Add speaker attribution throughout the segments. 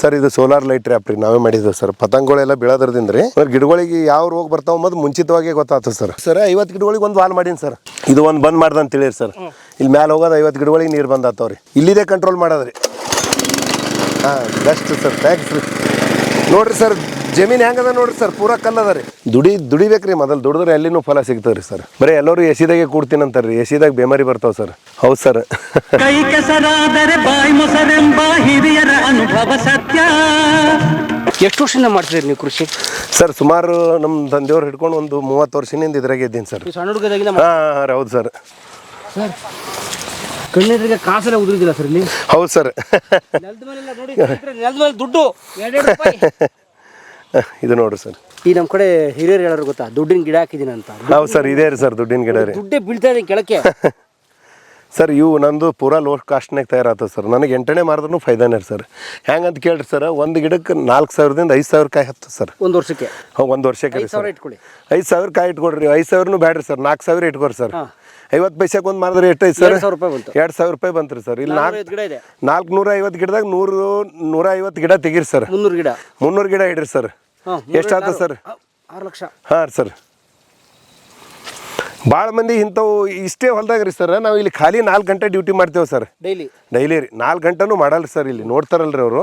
Speaker 1: Sir ಇದು solar light ರೀ ನಾವೇ ಮಾಡಿದ್ವಿ ಸರ್. ಪತಂಗಗಳೆಲ್ಲ ಬೀಳೋದ್ರದಿಂದ ರೀ. ಗಿಡಗಳಿಗೆ ಯಾವ ರೋಗ ಬರ್ತಾವ ಮತ್ತು ಮುಂಚಿತವಾಗಿ ಗೊತ್ತಾಗ್ತದೆ ಸರ್. ಸರ್ ಐವತ್ತು ಗಿಡಗಳಿಗೆ ಒಂದು ವಾಲ್ ಮಾಡೀನಿ ಸರ್. ಇದು ಒಂದು ಬಂದ್ ಮಾಡ್ದ ಅಂತ ತಿಳಿರಿ ಸರ್. ಇಲ್ಲಿ ಮ್ಯಾಲೆ ಹೋಗೋದು ಐವತ್ತು ಗಿಡಗಳಿಗೆ ನೀರು ಬಂದ್ ರೀ ಇಲ್ಲಿದೆ ಕಂಟ್ರೋಲ್ ಮಾಡೋದ್ರಿ. ಹಾಂ ಬೆಸ್ಟ್ ಸರ್ ಥ್ಯಾಂಕ್ಸ್ ರೀ. ನೋಡ್ರಿ ಸರ್ ಜಮೀನ್ ಹೆಂಗದ ನೋಡ್ರಿ ಸರ್? ಪೂರಾ ಕಲ್ಲದ ರೀ. ದುಡಿ ದುಡಿಬೇಕ್ರಿ ಮೊದಲು. ದುಡಿದ್ರೆ ಎಲ್ಲಿನೂ ಫಲ ಸಿಗ್ತದ್ರಿ ರೀ ಸರ್. ಬರೀ ಎಲ್ಲರೂ ಎಸಿದಾಗೆ ಕೂಡ್ತೀನಿ ರೀ ಎಸಿದಾಗ ಬೇಮಾರಿ ಬರ್ತಾವ ಸರ್. ಹೌದು ಸರ್.
Speaker 2: ಕೈ ಕೆಸರಾದರೆ ಬಾಯಿ ಮೊಸರೆಂಬ ಹಿರಿಯರ ಅನುಭವ ಸತ್ಯ.
Speaker 3: ಎಷ್ಟು ವರ್ಷದಿಂದ ಮಾಡ್ತಿದ್ದೀರಿ ನೀವು ಕೃಷಿ?
Speaker 1: ಸರ್ ಸುಮಾರು ನಮ್ಮ ತಂದೆಯವ್ರು ಹಿಡ್ಕೊಂಡು ಒಂದು ಮೂವತ್ತು ವರ್ಷದಿಂದ ಇದ್ರಾಗೆ ಇದ್ದೀನಿ ಸರ್.
Speaker 3: ಸಣ್ಣ ಹುಡುಗದಾಗಿಂದ
Speaker 1: ಹಾಂ ಹೌದು ಸರ್.
Speaker 3: ಸರ್ ಕಣ್ಣೀರಿಗೆ ಕಾಸೆಲ್ಲ ಉದುರಿದಿಲ್ಲ ಸರ್ ಇಲ್ಲಿ
Speaker 1: ಹೌದು ಸರ್.
Speaker 3: ನೆಲದ ಮೇಲೆ ನೋಡಿ ನೆಲದ ಮೇಲೆ ದುಡ್ಡು. ಎರಡೆರಡು ರೂಪಾಯಿ.
Speaker 1: ಇದು ನೋಡ್ರಿ ಸರ್.
Speaker 3: ಈ ನಮ್ಮ ಕಡೆ ಹಿರಿಯರು ಹೇಳೋರು ಗೊತ್ತಾ ದುಡ್ಡಿನ ಗಿಡ ಹಾಕಿದ್ದೀನಿ ಅಂತ.
Speaker 1: ಹೌದು ಸರ್ ಇದೇ ರೀ ಸರ್ ದುಡ್ಡಿನ ಗಿಡ ರೀ.
Speaker 3: ದುಡ್ಡೇ ಬೀಳ್ತಾ ಇದೆ ಕೆಳಕ್ಕೆ.
Speaker 1: ಸರ್ ಇವು ನಂದು ಪೂರಾ ಲೋ ಕಾಸ್ಟ್ನಾಗ ತಯಾರಾಗ್ತದೆ ಸರ್. ನನಗೆ ಎಂಟನೇ ಮಾರಿದ್ರೂ ಫೈದಾನೇ ರೀ ಸರ್. ಹೆಂಗಂತ ಕೇಳ್ರಿ ಸರ್ ಒಂದು ಗಿಡಕ್ಕೆ ನಾಲ್ಕು ಸಾವಿರದಿಂದ ಐದು ಸಾವಿರ ಕಾಯಿ ಹತ್ತು ಸರ್.
Speaker 3: ಒಂದು ವರ್ಷಕ್ಕೆ.
Speaker 1: ಹೌದು ಒಂದು ವರ್ಷಕ್ಕೆ ರೀ
Speaker 3: ಐದು ಸಾವಿರ
Speaker 1: ಸರ್.
Speaker 3: ಇಟ್ಕೊಳ್ಳಿ.
Speaker 1: ಐದು ಸಾವಿರ ಕಾಯಿ ಇಟ್ಕೊಡ್ರಿ ಐದು ಸಾವಿರನೂ ಬೇಡ್ರಿ ಸರ್ ನಾಲ್ಕು ಸಾವಿರ ಇಟ್ಕೊಡ್ರಿ ಸರ್. ಐವತ್ತು ಪೈಸೆಗೆ ಒಂದು ಮಾರಿದ್ರೆ ಎಷ್ಟು
Speaker 3: ಐದು ಸಾವಿರ? ರೂಪಾಯಿ ಬಂತು.
Speaker 1: ಎರಡು ಸಾವಿರ ರೂಪಾಯಿ ಬಂತು ರೀ ಸರ್. ಇಲ್ಲಿ ನಾಲ್ಕು
Speaker 3: ಗಿಡ ಇದೆ.
Speaker 1: ನಾಲ್ಕು ನೂರ ಐವತ್ತು ಗಿಡದಾಗ ನೂರು ನೂರ ಐವತ್ತು ಗಿಡ ತೆಗೀರಿ ಸರ್.
Speaker 3: ಮುನ್ನೂರು ಗಿಡ.
Speaker 1: ಮುನ್ನೂರು ಗಿಡ ಇಡ್ರಿ ಸರ್.
Speaker 3: ಹಾಂ
Speaker 1: ಎಷ್ಟಾಗ್ತದೆ ಸರ್?
Speaker 3: ಆರು ಲಕ್ಷ.
Speaker 1: ಹಾಂ ಸರ್. ಭಾಳ ಮಂದಿ ಇಂಥವು ಇಷ್ಟೇ ಹೊಲ್ದಾಗ ರೀ ಸರ್. ನಾವು ಇಲ್ಲಿ ಖಾಲಿ ನಾಲ್ಕು ಗಂಟೆ ಡ್ಯೂಟಿ ಮಾಡ್ತೇವೆ ಸರ್.
Speaker 3: ಡೈಲಿ.
Speaker 1: ಡೈಲಿ ರೀ. ನಾಲ್ಕು ಗಂಟೆನೂ ಮಾಡಲ್ಲ ಸರ್ ಇಲ್ಲಿ. ನೋಡ್ತಾರಲ್ರಿ ಅವರು.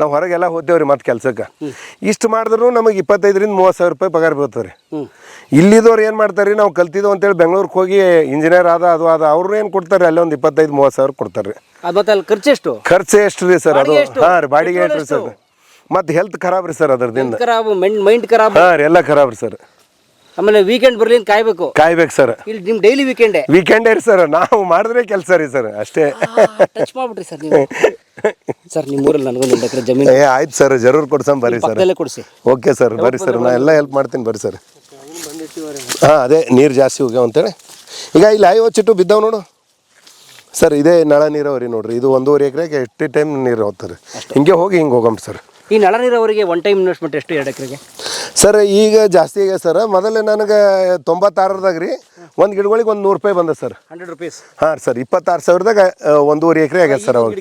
Speaker 1: ನಾವು ಹೊರಗೆಲ್ಲ ಹೋದ್ದೇವೆ ರೀ ಮತ್ತೆ ಕೆಲಸಕ್ಕೆ. ಇಷ್ಟು ಮಾಡಿದ್ರು ನಮಗೆ ಇಪ್ಪತ್ತೈದರಿಂದ ಮೂವತ್ತು ಸಾವಿರ ರೂಪಾಯಿ ಪಗಾರ ಬೀಳ್ತದೆ ರೀ. ಇಲ್ಲಿದವ್ರು ಏನು ಮಾಡ್ತಾರೆ ರೀ ನಾವು ಕಲ್ತಿದ್ದೆವು ಅಂತೇಳಿ ಬೆಂಗಳೂರಿಗೆ ಹೋಗಿ ಇಂಜಿನಿಯರ್ ಆದ ಅದು ಆದ ಅವ್ರು ಏನು ಕೊಡ್ತಾರೆ ಅಲ್ಲೇ ಒಂದು ಇಪ್ಪತ್ತೈದು ಮೂವತ್ತು ಸಾವಿರ ಕೊಡ್ತಾರೆ ರೀ.
Speaker 3: ಖರ್ಚು ಎಷ್ಟು?
Speaker 1: ಖರ್ಚು ಎಷ್ಟು ರೀ ಸರ್ ಅದು? ಹಾಂ ರೀ ಬಾಡಿಗೆ ಎಷ್ಟು ರೀ ಸರ್ ಮತ್ತು ಹೆಲ್ತ್ ಖರಾಬ್ ರೀ ಸರ್ ಅದರದಿಂದ.
Speaker 3: ಖರಾಬ್ ಮೈಂಡ್ ಮೈಂಡ್ ಖರಾಬ್.
Speaker 1: ಹಾಂ ರೀ ಎಲ್ಲ ಖರಾಬ್ ರೀ ಸರ್
Speaker 3: ಆಮೇಲೆ ವೀಕೆಂಡ್ ಬರ್ಲಿ ಕಾಯಬೇಕು. ಕಾಯ್ಬೇಕು
Speaker 1: ಕಾಯ್ಬೇಕು ಸರ್
Speaker 3: ಇಲ್ಲಿ ನಿಮ್ ಡೈಲಿ ವೀಕೆಂಡೇ
Speaker 1: ವೀಕೆಂಡೇ ರೀ ಸರ್ ನಾವು ಮಾಡಿದ್ರೆ ಕೆಲಸ ರೀ ಸರ್ ಅಷ್ಟೇ.
Speaker 3: ಟಚ್ ಮಾಡ್ಬಿಟ್ರಿ ಸರ್ ನೀವು. ಸರ್ ನಿಮ್ಮ ಊರಲ್ಲಿ ನನಗೊಂದು ಒಂದು ಎಕರೆ ಜಮೀನು.
Speaker 1: ಏ ಆಯ್ತು ಸರ್ ಜರೂರ್ ಕೊಡ್ಸಂ ಬರ್ರಿ ಸರ್
Speaker 3: ಪಕ್ಕದಲ್ಲೇ ಕೊಡಿಸಿ.
Speaker 1: ಓಕೆ ಸರ್ ಬರ್ರಿ ಸರ್ ನಾ ಎಲ್ಲ ಹೆಲ್ಪ್ ಮಾಡ್ತೀನಿ ಬರ್ರಿ ಸರ್ ಹಾಂ ಅದೇ ನೀರು ಜಾಸ್ತಿ ಹೋಗ್ಯಾವ ಅಂತೇಳಿ. ಈಗ ಇಲ್ಲಿ ಐವತ್ತು ಚಿಟ್ಟು ಬಿದ್ದಾವ ನೋಡು. ಸರ್ ಇದೇ ನಳ ನೀರಾವರಿ ನೋಡ್ರಿ ಇದು ಒಂದೂವರೆ ಎಕರೆಗೆ ಎಷ್ಟು ಟೈಮ್ ನೀರು ಹೋಗ್ತಾರೆ ಹಿಂಗೆ ಹೋಗಿ ಹಿಂಗೆ ಹೋಗಮ್ ಸರ್
Speaker 3: ಈ ನಳ ನೀರಾವರಿಗೆ ಒನ್ ಟೈಮ್ ಇನ್ವೆಸ್ಟ್ಮೆಂಟ್ ಎಷ್ಟು ಎರಡು ಎಕರೆಗೆ?
Speaker 1: ಸರ್ ಈಗ ಜಾಸ್ತಿ ಈಗ ಸರ್. ಮೊದಲೇ ನನಗೆ ತೊಂಬತ್ತಾರದಾಗ ರೀ. ಒಂದು ಗಿಡಗಳಿಗೆ ಒಂದು ನೂರು ರೂಪಾಯಿ ಬಂದ ಸರ್.
Speaker 3: ಹಂಡ್ರೆಡ್ ರುಪೀಸ್
Speaker 1: ಹಾಂ ಸರ್ ಇಪ್ಪತ್ತಾರು ಸಾವಿರದಾಗ ಒಂದೂವರೆ ಎಕರೆ ಆಗ್ಯದ ಸರ್ ಅವಾಗ.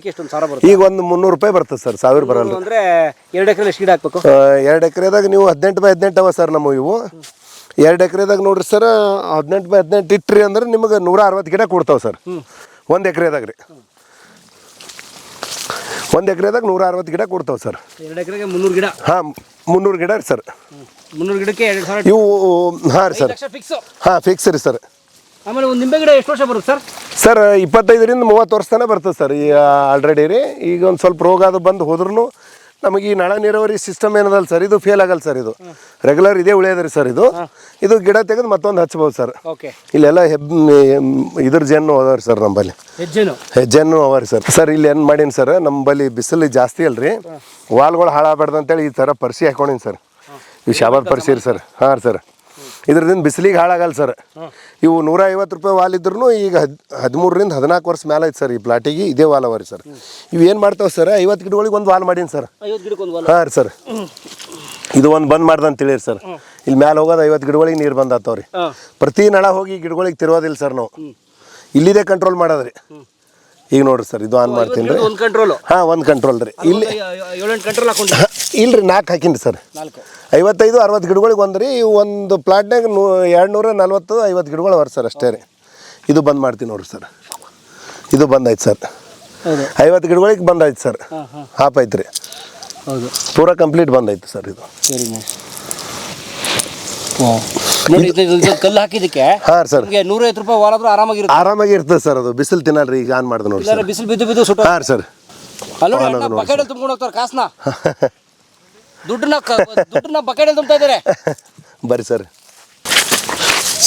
Speaker 3: ಬರುತ್ತೆ?
Speaker 1: ಈಗ ಒಂದು ಮುನ್ನೂರು ರೂಪಾಯಿ ಬರ್ತದೆ ಸರ್ ಸಾವಿರ ಬರಲ್ಲ
Speaker 3: ಅಂದ್ರೆ ಎರಡು ಎಕರೆ ಎಷ್ಟು ಗಿಡ ಹಾಕ್ಬೇಕು?
Speaker 1: ಎರಡು ಎಕರೆದಾಗ ನೀವು ಹದಿನೆಂಟು ಬೈ ಹದಿನೆಂಟು ಅವ ಸರ್ ನಮ್ಮ ಇವು. ಎರಡು ಎಕರೆದಾಗ ನೋಡ್ರಿ ಸರ್ ಹದಿನೆಂಟು ಬೈ ಹದಿನೆಂಟು ಇಟ್ರಿ ಅಂದ್ರೆ ನಿಮಗೆ ನೂರ ಅರವತ್ತು ಗಿಡ ಕೊಡ್ತಾವೆ ಸರ್. ಒಂದು ಎಕರೆದಾಗ ರೀ. ಒಂದು ಎಕರೆದಾಗ ನೂರ ಅರವತ್ತು ಗಿಡ ಕೊಡ್ತಾವೆ ಸರ್.
Speaker 3: ಎರಡು ಎಕರೆಗೆ ಮುನ್ನೂರು ಗಿಡ?
Speaker 1: ಹಾಂ ಮುನ್ನೂರು ಗಿಡ ರೀ ಸರ್.
Speaker 3: ಮುನ್ನೂರು ಗಿಡಕ್ಕೆ ಎರಡು ಸಾವಿರ
Speaker 1: ಇವು ಹಾಂ ರೀ ಸರ್.
Speaker 3: ಲಕ್ಷ ಫಿಕ್ಸು
Speaker 1: ಹಾಂ ಫಿಕ್ಸ್ ರೀ ಸರ್.
Speaker 3: ಆಮೇಲೆ ಒಂದು ನಿಂಬೆ ಗಿಡ ಎಷ್ಟು ವರ್ಷ ಬರುತ್ತೆ ಸರ್?
Speaker 1: ಸರ್ ಇಪ್ಪತ್ತೈದರಿಂದ ಮೂವತ್ತು ವರ್ಷ ತನಕ ಬರ್ತದೆ ಸರ್ ಈ ಆಲ್ರೆಡಿ ರೀ. ಈಗ ಒಂದು ಸ್ವಲ್ಪ ರೋಗ ಅದು ಬಂದು ಹೋದ್ರೂ ನಮಗೆ ಈ ನಳ ನೀರಾವರಿ ಸಿಸ್ಟಮ್ ಏನದಲ್ಲ ಸರ್? ಇದು ಫೇಲ್ ಆಗಲ್ಲ ಸರ್ ಇದು. ರೆಗ್ಯುಲರ್ ಇದೇ ಉಳಿಯೋದ್ರಿ ಸರ್ ಇದು. ಇದು ಗಿಡ ತೆಗೆದು ಮತ್ತೊಂದು ಹಚ್ಬೋದು ಸರ್.
Speaker 3: ಓಕೆ.
Speaker 1: ಇಲ್ಲೆಲ್ಲ ಹೆಬ್ ಇದ್ರ ಜೇನು ಅದಾವ್ರಿ ಸರ್ ನಮ್ಮಲ್ಲಿ.
Speaker 3: ಹೆಜ್ಜೆನು?
Speaker 1: ಅವರಿ ಸರ್. ಸರ್ ಇಲ್ಲಿ ಏನು ಮಾಡೀನಿ ಸರ್ ನಮ್ಮಲ್ಲಿ ಬಿಸಿಲು ಜಾಸ್ತಿ ಅಲ್ರಿ. ವಾಲ್ಗಳು ಹಾಳಾಗಬಾರ್ದು ಅಂತೇಳಿ ಈ ಥರ ಪರ್ಸಿ ಹಾಕೊಂಡಿನಿ ಸರ್. ಇವು ಶಾಬಾದ್ ಪರ್ಸಿ ರೀ ಸರ್. ಹಾಂ ಸರ್. ಇದ್ರದಿಂದ ಬಿಸಿಲಿಗೆ ಹಾಳಾಗಲ್ಲ ಸರ್. ಇವು ನೂರ ಐವತ್ತು ರೂಪಾಯಿ ವಾಲ್ ಇದ್ರೂ ಈಗ ಹದ್ ಹದಿಮೂರರಿಂದ ಹದಿನಾಲ್ಕು ವರ್ಷ ಮೇಲೆ ಐತೆ ಸರ್ ಈ ಪ್ಲಾಟಿಗೆ. ಇದೇ ವಾಲ್ ಅವ ರೀ ಸರ್. ಇವು ಏನು ಮಾಡ್ತಾವೆ ಸರ್ ಐವತ್ತು ಗಿಡಗಳಿಗೆ ಒಂದು ವಾಲ್ ಮಾಡೀನಿ ಸರ್. ಹಾಂ ರೀ ಸರ್. ಇದು ಒಂದು ಬಂದ್ ಮಾಡ್ದೆ ಅಂತ ತಿಳಿರಿ ಸರ್. ಇಲ್ಲಿ ಮ್ಯಾಲೆ ಹೋಗೋದು ಐವತ್ತು ಗಿಡಗಳಿಗೆ ನೀರು ಬಂದು ಆತಾವ್ರಿ ಪ್ರತಿ ನಳ ಹೋಗಿ ಗಿಡಗಳಿಗೆ ತಿರುವುದಿಲ್ಲ ಸರ್ ನಾವು. ಇಲ್ಲಿದೆ ಕಂಟ್ರೋಲ್ ಮಾಡೋದ್ರಿ. ಈಗ ನೋಡ್ರಿ ಸರ್ ಇದು ಆನ್ ಮಾಡ್ತೀನಿ ರೀ.
Speaker 3: ಒಂದು ಕಂಟ್ರೋಲು
Speaker 1: ಹಾಂ ಒಂದು ಕಂಟ್ರೋಲ್ ರೀ. ಇಲ್ಲಿ
Speaker 3: ಏಳೆಂಟು ಕಂಟ್ರೋಲ್ ಹಾಕೊಂಡು
Speaker 1: ಇಲ್ರಿ ನಾಲ್ಕು ಹಾಕಿನಿ ಸರ್.
Speaker 3: ನಾಲ್ಕು.
Speaker 1: ಐವತ್ತೈದು ಅರವತ್ತು ಗಿಡಗಳಿಗೆ ಒಂದು ರೀ. ಒಂದು ಪ್ಲಾಟ್ನಾಗ ನೂ ಎರಡು ನೂರ ನಲ್ವತ್ತು ಐವತ್ತು ಗಿಡಗಳು ಅವ್ರ ಸರ್ ಅಷ್ಟೇ ರೀ. ಇದು ಬಂದ್ ಮಾಡ್ತೀನಿ ನೋಡ್ರಿ ಸರ್. ಇದು ಬಂದಾಯ್ತು ಸರ್. ಐವತ್ತು ಗಿಡಗಳಿಗೆ ಬಂದಾಯ್ತು ಸರ್. ಹಾಪ್ ಐತೆ ರೀ.
Speaker 3: ಹೌದು.
Speaker 1: ಪೂರಾ ಕಂಪ್ಲೀಟ್ ಬಂದಾಯ್ತು ಸರ್ ಇದು.
Speaker 3: ಸರಿ ನೋಡಿ ಇದು- ಇದು- ಇದು ಕಲ್ಲು ಹಾಕಿದ್ದಕ್ಕೆ
Speaker 1: ಹಾಂ ಸರ್.
Speaker 3: ನಿಮಗೆ ನೂರೈವತ್ತು ರೂಪಾಯಿ ವಾರಾದ್ರೂ ಆರಾಮಾಗಿರುತ್ತೆ
Speaker 1: ಆರಾಮಾಗಿ ಇರ್ತದೆ ಸರ್ ಅದು. ಬಿಸಿಲು ತಿನ್ನಲ್ರಿ ಈಗ ಆನ್ ಮಾಡಿದೆ ನೋಡಿ
Speaker 3: ಇಲ್ಲಾಂದ್ರೆ
Speaker 1: ಸರ್.
Speaker 3: ಬಿಸಿಲು ಬಿದ್ದು ಬಿದ್ದು ಸುಟ್ಟು
Speaker 1: ಹಾಂ ಸರ್.
Speaker 3: ಅಲ್ಲ ಬಕೆಟಲ್ಲಿ ತುಂಬ್ಕೊಂಡು ಹೋಗ್ತಾರೆ ಕಾಸನ್ನ ದುಡ್ಡನ್ನ ಕ- ದುಡ್ಡನ್ನ ಬಕೆಟಲ್ಲಿ ತುಂಬ್ತಾ ಇದ್ದಾರೆ
Speaker 1: ಬರ್ರಿ ಸರ್.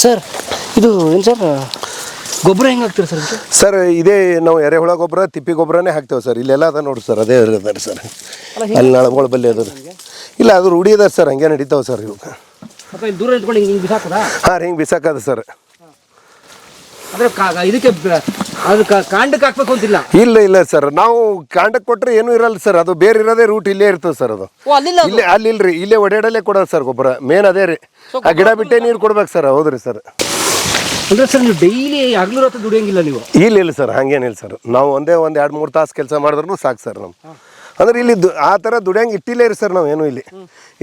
Speaker 3: ಸರ್ ಇದು ಏನು ಸರ್ ಗೊಬ್ಬರ ಹೆಂಗೆ ಹಾಕ್ತೀರಾ ಸರ್
Speaker 1: ಸರ್ ಇದೇ ನಾವು ಎರೆಹುಳ ಗೊಬ್ಬರ ತಿಪ್ಪಿ ಗೊಬ್ಬರನೇ ಹಾಕ್ತೇವೆ ಸರ್. ಇಲ್ಲೆಲ್ಲ ಅದ ನೋಡ್ರಿ ಸರ್ ಅದೇ ಅದ ಸರ್. ಅಲ್ಲಿ ನಳಗಳು ಬಲ್ಲಿ ಅದ. ಇಲ್ಲ ಅದು ರೂಢಿ ಅದ ಸರ್ ಹಂಗೆ ನಡೀತಾವೆ ಸರ್ ಇವು
Speaker 3: ಇಲ್ಲಿ ದೂರ ಇಟ್ಕೊಂಡು ಹಿಂಗೆ ಹಿಂಗೆ ಬಿಸಾಕದ?
Speaker 1: ಹಾಂ ಹಿಂಗೆ ಬಿಸಾಕದ ಸರ್.
Speaker 3: ಅಂದರೆ ಇದಕ್ಕೆ ಅದು ಕಾ- ಕಾಂಡಕ್ಕೆ ಹಾಕ್ಬೇಕು ಅಂತಿಲ್ಲ?
Speaker 1: ಇಲ್ಲ ಇಲ್ಲ ಸರ್. ನಾವು ಕಾಂಡಕ್ಕೆ ಕೊಟ್ಟರೆ ಏನೂ ಇರಲ್ಲ ಸರ್. ಅದು ಬೇರೆ ಇರೋದೇ ರೂಟ್ ಇಲ್ಲೇ ಇರ್ತದೆ ಸರ್ ಅದು. ಇಲ್ಲೇ ಅಲ್ಲಿ ಇಲ್ರಿ ಇಲ್ಲೇ ಒಡೆಯಡಲ್ಲೇ ಕೊಡೋದು ಸರ್ ಗೊಬ್ಬರ. ಮೇನ್ ಅದೇ ರೀ. ಆ ಗಿಡ ಬಿಟ್ಟೆ ನೀರು ಕೊಡ್ಬೇಕು ಸರ್. ಹೌದ್ರಿ ಸರ್.
Speaker 3: ಅಂದ್ರೆ ಸರ್ ನೀವು ಡೈಲಿ ಹಗಲು ರಾತ್ರಿ ದುಡಿಯಂಗಿಲ್ಲ ನೀವು?
Speaker 1: ಇಲ್ಲ ಇಲ್ಲ ಸರ್. ಹಂಗೇನಿಲ್ಲ ಸರ್. ನಾವು ಒಂದೇ ಒಂದು ಎರಡು ಮೂರು ತಾಸು ಕೆಲಸ ಮಾಡಿದ್ರು ಸಾಕು ಸರ್ ನಮ್ಮ ಅಂದ್ರೆ ಇಲ್ಲಿ ಆ ಥರ ದುಡಿಯಂಗೆ ಇಟ್ಟಿಲ್ಲೇ ರೀ ಸರ್ ನಾವು ಏನು ಇಲ್ಲಿ.